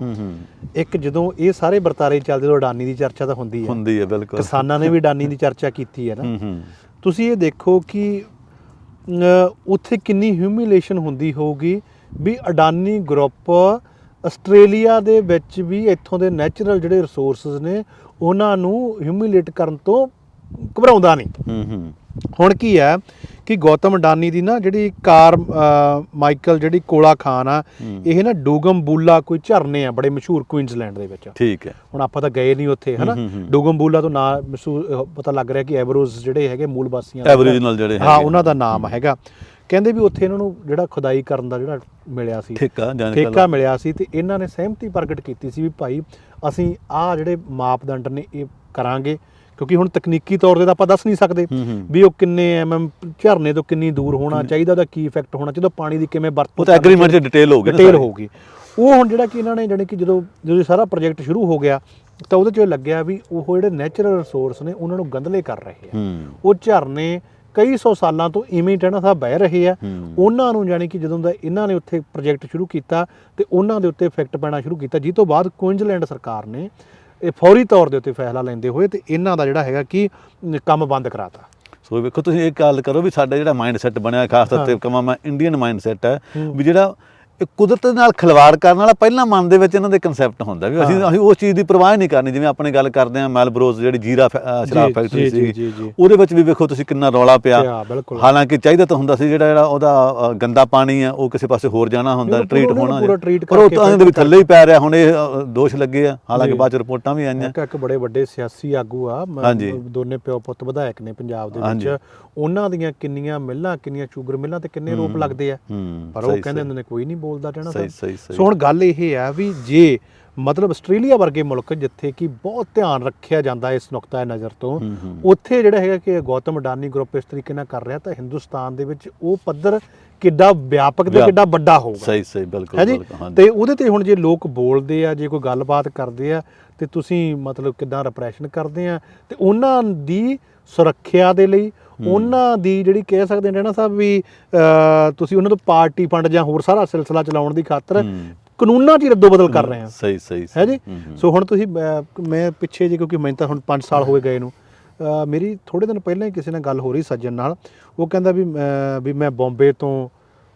ਇੱਕ ਜਦੋਂ ਇਹ ਸਾਰੇ ਵਰਤਾਰੇ ਚੱਲਦੇ ਉਦੋਂ ਅਡਾਨੀ ਦੀ ਚਰਚਾ ਤਾਂ ਹੁੰਦੀ ਹੈ ਹੁੰਦੀ ਹੈ ਬਿਲਕੁਲ। ਕਿਸਾਨਾਂ ਨੇ ਵੀ ਅਡਾਨੀ ਦੀ ਚਰਚਾ ਕੀਤੀ ਹੈ ਨਾ ਤੁਸੀਂ ਇਹ ਦੇਖੋ ਕਿ ਉੱਥੇ ਕਿੰਨੀ ਹਿਊਮਿਲੇਸ਼ਨ ਹੁੰਦੀ ਹੋਊਗੀ ਵੀ ਅਡਾਨੀ ਗਰੁੱਪ ਆਸਟ੍ਰੇਲੀਆ ਦੇ ਵਿੱਚ ਵੀ ਇੱਥੋਂ ਦੇ ਨੈਚੁਰਲ ਜਿਹੜੇ ਰਿਸੋਰਸਸ ਨੇ ਉਹਨਾਂ ਨੂੰ ਹਿਊਮਿਲੇਟ ਕਰਨ ਤੋਂ ਘਬਰਾਉਂਦਾ ਨਹੀਂ। ਹੂੰ ਹੂੰ। ਹੁਣ ਕੀ ਹੈ ਕਿ ਗੌਤਮ ਅਡਾਨੀ ਦੀ ਨਾ ਜਿਹੜੀ ਕਾਰ ਮਾਈਕਲ ਜਿਹੜੀ ਕੋਲਾ ਖਾਨ ਆ। ਇਹ ਨਾ ਡੂਗਮ ਬੂਲਾ ਕੋਈ ਝਰਨੇ ਆ ਬੜੇ ਮਸ਼ਹੂਰ ਕੁਇਨਜ਼ਲੈਂਡ ਦੇ ਵਿੱਚ। ਠੀਕ ਹੈ। ਹੁਣ ਆਪਾਂ ਤਾਂ ਗਏ ਨਹੀਂ ਉੱਥੇ ਹਨਾ? ਹੂੰ, ਹੂੰ, ਹੂੰ। ਡੂਗਮ ਬੂਲਾ ਤੋਂ ਨਾਂ ਪਤਾ ਲੱਗ ਰਿਹਾ ਕਿ ਐਵਰੋਜ਼ ਜਿਹੜੇ ਹੈਗੇ ਮੂਲ ਵਾਸੀਆਂ ਦਾ Aboriginal ਜਿਹੜੇ ਹਾਂ। ਉਹਨਾਂ ਦਾ ਨਾਮ ਹੈਗਾ। ਕਹਿੰਦੇ ਵੀ ਉੱਥੇ ਇਹਨਾਂ ਨੂੰ ਜਿਹੜਾ ਖੁਦਾਈ ਕਰਨ ਦਾ ਜਿਹੜਾ ਮਿਲਿਆ ਸੀ ਠੇਕਾ ਠੇਕਾ ਮਿਲਿਆ ਸੀ ਤੇ ਇਹਨਾਂ ਨੇ ਸਹਿਮਤੀ ਪ੍ਰਗਟ ਕੀਤੀ ਸੀ ਵੀ ਭਾਈ ਅਸੀਂ ਆਹ ਜਿਹੜੇ ਮਾਪਦੰਡ ਨੇ ਇਹ ਕਰਾਂਗੇ ਕਿਉਂਕਿ ਹੁਣ ਤਕਨੀਕੀ ਤੌਰ ਤੇ ਤਾਂ ਆਪਾਂ ਦੱਸ ਨਹੀਂ ਸਕਦੇ। ਵੀ ਉਹ ਕਿੰਨੇ ਐਮਐਮ ਝਰਨੇ ਤੋਂ ਕਿੰਨੀ ਦੂਰ ਹੋਣਾ ਚਾਹੀਦਾ ਉਹਦਾ ਕੀ ਇਫੈਕਟ ਹੋਣਾ ਚਾਹੀਦਾ ਪਾਣੀ ਦੀ ਕਿਵੇਂ ਵਰਤੋਂ ਉਹ ਤਾਂ ਐਗਰੀਮੈਂਟ 'ਚ ਡਿਟੇਲ ਹੋ ਗਈ ਨਾ ਡਿਟੇਲ। ਹੋਊਗੀ ਉਹ ਹੁਣ ਜਿਹੜਾ ਕਿ ਇਹਨਾਂ ਨੇ ਜਾਣੀ ਕਿ ਜਦੋਂ ਜਦੋਂ ਸਾਰਾ ਪ੍ਰੋਜੈਕਟ ਸ਼ੁਰੂ ਹੋ ਗਿਆ ਤਾਂ ਉਹਦੇ 'ਚ ਲੱਗਿਆ ਵੀ ਉਹ ਜਿਹੜੇ ਨੈਚੁਰਲ ਰਿਸੋਰਸ ਨੇ ਉਹਨਾਂ ਨੂੰ ਗੰਧਲੇ ਕਰ ਰਹੇ ਆ ਉਹ ਝਰਨੇ ਕਈ ਸੌ ਸਾਲਾਂ ਤੋਂ ਇਵੇਂ ਹੀ ਟਹਿਣਾ ਸਾਹਿਬ ਬਹਿ ਰਹੇ ਆ। ਉਹਨਾਂ ਨੂੰ ਜਾਣੀ ਕਿ ਜਦੋਂ ਦਾ ਇਹਨਾਂ ਨੇ ਉੱਥੇ ਪ੍ਰੋਜੈਕਟ ਸ਼ੁਰੂ ਕੀਤਾ ਤੇ ਉਹਨਾਂ ਦੇ ਉੱਤੇ ਇਫੈਕਟ ਪੈਣਾ ਸ਼ੁਰੂ ਕੀਤਾ ਜਿਸ ਤੋਂ ਬਾਅਦ ਕੁਇਨਜ਼ਲੈਂਡ ਸਰਕਾਰ ਨੇ ਇਹ ਫੌਰੀ ਤੌਰ ਦੇ ਉੱਤੇ ਫੈਸਲਾ ਲੈਂਦੇ ਹੋਏ ਤੇ ਇਹਨਾਂ ਦਾ ਜਿਹੜਾ ਹੈਗਾ ਕਿ ਕੰਮ ਬੰਦ ਕਰਾਤਾ ਸੋ ਵੇਖੋ ਤੁਸੀਂ ਇਹ ਗੱਲ ਕਰੋ ਵੀ ਸਾਡਾ ਜਿਹੜਾ ਮਾਈਂਡ ਸੈਟ ਬਣਿਆ ਖਾਸ ਤੌਰ ਤੇ ਕਮਾ ਮੈਂ ਇੰਡੀਅਨ ਮਾਈਂਡ ਸੈਟ ਹੈ ਹੂੰ। ਵੀ ਜਿਹੜਾ ਇਹ ਕੁਦਰਤ ਨਾਲ ਖਿਲਵਾੜ ਕਰਨ ਵਾਲਾ ਪਹਿਲਾਂ ਮਨ ਦੇ ਵਿੱਚ ਇਹਨਾਂ ਦੇ ਕਨਸੈਪਟ ਹੁੰਦਾ ਵੀ ਅਸੀਂ ਅਸੀਂ ਉਸ ਚੀਜ਼ ਦੀ ਪਰਵਾਹ ਨਹੀਂ ਕਰਨੀ ਜਿਵੇਂ ਆਪਣੇ ਗੱਲ ਕਰਦੇ ਆ ਮੈਲਬਰੋਜ਼ ਜਿਹੜੀ ਜੀਰਾ ਸ਼ਰਾਬ ਫੈਕਟਰੀ ਸੀ। ਉਹਦੇ ਵਿੱਚ ਵੀ ਵੇਖੋ ਤੁਸੀਂ ਕਿੰਨਾ ਰੌਲਾ ਪਿਆ। ਹਾਲਾਂਕਿ ਚਾਹੀਦਾ ਤਾਂ ਹੁੰਦਾ ਸੀ ਜਿਹੜਾ ਜਿਹੜਾ ਉਹਦਾ ਗੰਦਾ ਪਾਣੀ ਆ ਉਹ ਕਿਸੇ ਪਾਸੇ ਹੋਰ ਜਾਣਾ ਹੁੰਦਾ ਟ੍ਰੀਟ ਹੋਣਾ ਪੂਰਾ ਉਹ ਤਾਂ ਇਹਦੇ ਵੀ ਥੱਲੇ ਹੀ ਪੈ ਰਿਹਾ ਹੁਣ ਇਹ ਦੋਸ਼ ਲੱਗੇ ਆ ਹਾਲਾਂਕਿ। ਬਾਅਦ ਚ ਰਿਪੋਰਟਾਂ ਵੀ ਆਈਆਂ ਇੱਕ ਇੱਕ ਬੜੇ ਵੱਡੇ ਸਿਆਸੀ ਆਗੂ ਆ। ਦੋਨੇ ਪਿਓ ਪੁੱਤ ਵਿਧਾਇਕ ਨੇ ਪੰਜਾਬ ਦੇ। ਵਿੱਚ ਉਹਨਾਂ ਦੀਆਂ ਕਿੰਨੀਆਂ ਮਿੱਲਾਂ ਕਿੰਨੀਆਂ ਸ਼ੂਗਰ ਮਿੱਲਾਂ ਤੇ ਕਿੰਨੇ ਰੋਪ ਲੱਗਦੇ ਆ ਪਰ ਉਹ ਕਹਿੰਦੇ। ਹੁੰਦੇ ਨੇ ਕੋਈ ਨਹੀਂ ਬੋਲਦਾ ਟਹਿਣਾ ਸਹੀ, ਸਹੀ, ਸਹੀ। ਸੋ ਹੁਣ ਗੱਲ ਇਹ ਆ ਵੀ ਜੇ ਮਤਲਬ ਆਸਟ੍ਰੇਲੀਆ ਵਰਗੇ ਮੁਲਕ ਜਿੱਥੇ ਕਿ ਬਹੁਤ ਧਿਆਨ ਰੱਖਿਆ ਜਾਂਦਾ ਇਸ ਨੁਕਤਾ ਨਜ਼ਰ ਤੋਂ ਹੂੰ, ਹੂੰ। ਉੱਥੇ ਜਿਹੜਾ ਹੈਗਾ ਕਿ ਗੌਤਮ ਅਡਾਨੀ ਗਰੁੱਪ ਇਸ ਤਰੀਕੇ ਨਾਲ ਕਰ ਰਿਹਾ ਤਾਂ ਹਿੰਦੁਸਤਾਨ ਦੇ ਵਿੱਚ ਉਹ ਪੱਧਰ ਕਿੱਡਾ ਵਿਆਪਕ ਤੇ ਕਿੱਡਾ ਵੱਡਾ ਹੋਊਗਾ ਸਹੀ ਸਹੀ ਬਿਲਕੁਲ ਹੈ ਬਿਲਕੁਲ, ਹਾਂਜੀ। ਤੇ ਉਹਦੇ ਤੇ ਹੁਣ ਜੇ ਲੋਕ ਬੋਲਦੇ ਆ ਜੇ ਕੋਈ ਗੱਲਬਾਤ ਕਰਦੇ ਆ ਤੇ ਤੁਸੀਂ ਮਤਲਬ ਕਿਦਾਂ ਰਿਪਰੈਸ਼ਨ ਕਰਦੇ ਆ ਤੇ ਉਹਨਾਂ ਦੀ ਸੁਰੱਖਿਆ ਦੇ ਲਈ ਉਹਨਾਂ ਦੀ ਜਿਹੜੀ ਕਹਿ ਸਕਦੇ ਨੇ ਨਾ ਸਾਹਿਬ ਵੀ ਤੁਸੀਂ ਉਹਨਾਂ ਤੋਂ ਪਾਰਟੀ ਫੰਡ ਜਾਂ ਹੋਰ ਸਾਰਾ ਸਿਲਸਿਲਾ ਚਲਾਉਣ ਦੀ ਖਾਤਰ। ਕਾਨੂੰਨਾਂ 'ਚ ਹੀ ਰੱਦੋ ਬਦਲ ਕਰ ਰਹੇ ਆ ਸਹੀ ਸਹੀ ਹੈ ਜੀ। ਸੋ ਹੁਣ ਤੁਸੀਂ ਮੈਂ ਪਿੱਛੇ ਜੇ ਕਿਉਂਕਿ ਮੈਨੂੰ ਤਾਂ ਹੁਣ 5 ਸਾਲ ਹੋ ਗਏ ਨੂੰ ਮੇਰੀ ਥੋੜੇ ਦਿਨ ਪਹਿਲਾਂ ਹੀ ਕਿਸੇ ਨਾਲ ਗੱਲ ਹੋ ਰਹੀ ਸੱਜਣ ਨਾਲ ਉਹ ਕਹਿੰਦਾ ਵੀ ਮੈਂ- ਵੀ ਮੈਂ ਬੰਬੇ ਤੋਂ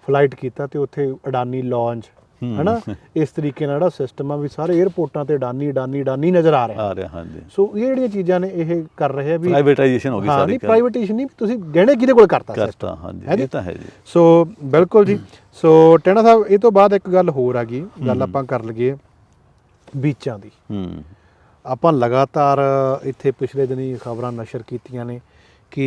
ਫਲਾਈਟ ਕੀਤਾ ਤੇ ਉੱਥੇ ਅਡਾਨੀ ਲਾਂਚ ਹੂੰ। ਹੈਨਾ? ਇਸ ਤਰੀਕੇ ਨਾਲ ਜਿਹੜਾ ਸਿਸਟਮ ਆ ਵੀ ਸਾਰੇ 에ਅਰਪੋਰਟਾਂ ਤੇ ਅਡਾਨੀ ਅਡਾਨੀ ਅਡਾਨੀ ਨਜ਼ਰ ਆ ਰਿਹਾ ਆ ਰਿਹਾ ਹਾਂਜੀ। ਸੋ ਇਹ ਜਿਹੜੀਆਂ ਚੀਜ਼ਾਂ ਨੇ ਇਹ ਕਰ ਰਹੇ ਆ ਵੀ ਪ੍ਰਾਈਵੇਟਾਈਜੇਸ਼ਨ ਹੋ ਗਈ ਹਾਂ ਸਾਰੀ ਨਹੀਂ ਪ੍ਰਾਈਵੇਟੇਸ਼ਨ ਨਹੀਂ ਤੁਸੀਂ ਗਹਿਣੇ ਕਿਹਦੇ ਕੋਲ ਕਰਤਾ? ਕਰਤਾ ਹੈ ਹਾਂਜੀ? ਇਹ ਤਾਂ ਹੈ ਜੀ। ਸੋ ਬਿਲਕੁਲ ਜੀ। ਸੋ ਟੈਣਾ ਸਾਹਿਬ ਇਹ ਤੋਂ ਬਾਅਦ ਇੱਕ ਗੱਲ ਹੋਰ ਆ ਗਈ ਗੱਲ ਆਪਾਂ ਕਰ ਲਈਏ ਬੀਚਾਂ ਦੀ। ਹੂੰ। ਆਪਾਂ ਲਗਾਤਾਰ ਇੱਥੇ ਪਿਛਲੇ ਦਿਨੀ ਖਬਰਾਂ ਨਸ਼ਰ ਕੀਤੀਆਂ ਨੇ ਕਿ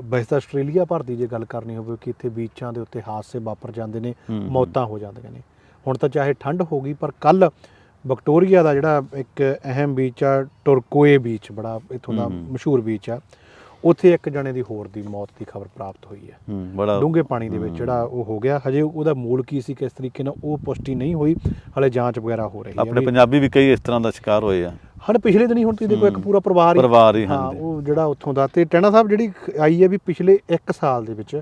ਵੈਸੇ ਤਾਂ ਆਸਟ੍ਰੇਲੀਆ ਭਰ ਦੀ ਜੇ ਗੱਲ ਕਰਨੀ ਹੋਵੇ ਕਿ ਇੱਥੇ ਬੀਚਾਂ ਦੇ ਉੱਤੇ ਹਾਦਸੇ ਵਾਪਰ ਜਾਂਦੇ ਨੇ ਹੂੰ, ਹੂੰ। ਮੌਤਾਂ ਹੋ ਜਾਂਦੀਆਂ ਨੇ। ਹੁਣ ਤਾਂ ਚਾਹੇ ਠੰਡ ਹੋ ਗਈ ਪਰ ਕੱਲ ਵਿਕਟੋਰੀਆ ਦਾ ਜਿਹੜਾ ਇੱਕ ਅਹਿਮ ਬੀਚ ਆ ਟੁਰਕੋਏ ਬੀਚ ਬੜਾ ਇੱਥੋਂ ਦਾ। ਮਸ਼ਹੂਰ ਬੀਚ ਆ ਉੱਥੇ ਇੱਕ ਜਣੇ ਦੀ ਹੋਰ ਦੀ ਮੌਤ ਦੀ ਖਬਰ ਪ੍ਰਾਪਤ ਹੋਈ ਹੈ ਬੜਾ ਡੂੰਘੇ ਪਾਣੀ ਦੇ ਵਿੱਚ ਜਿਹੜਾ ਉਹ ਹੋ ਗਿਆ ਹਜੇ ਉਹਦਾ ਮੂਲ ਕੀ ਸੀ ਕਿਸ ਤਰੀਕੇ ਨਾਲ ਉਹ ਪੁਸ਼ਟੀ ਨਹੀਂ ਹੋਈ ਹਲੇ ਜਾਂਚ ਵਗੈਰਾ ਹੋ ਰਹੀ ਹੈ ਆਪਣੇ ਪੰਜਾਬੀ ਵੀ ਕਈ ਇਸ ਤਰ੍ਹਾਂ ਦਾ ਸ਼ਿਕਾਰ ਹੋਏ ਆ ਹਨ ਪਿਛਲੇ ਦਿਨੀ ਹੁਣ ਤੁਸੀਂ ਦੇਖੋ ਇੱਕ। ਪੂਰਾ ਪਰਿਵਾਰ ਹੀ ਪਰਿਵਾਰ ਹੀ। ਉਹ ਜਿਹੜਾ ਉੱਥੋਂ ਦਾ ਤੇ ਟੈਣਾ ਸਾਹਿਬ ਜਿਹੜੀ ਆਈ ਹੈ ਵੀ ਪਿਛਲੇ 1 ਸਾਲ ਦੇ ਵਿੱਚ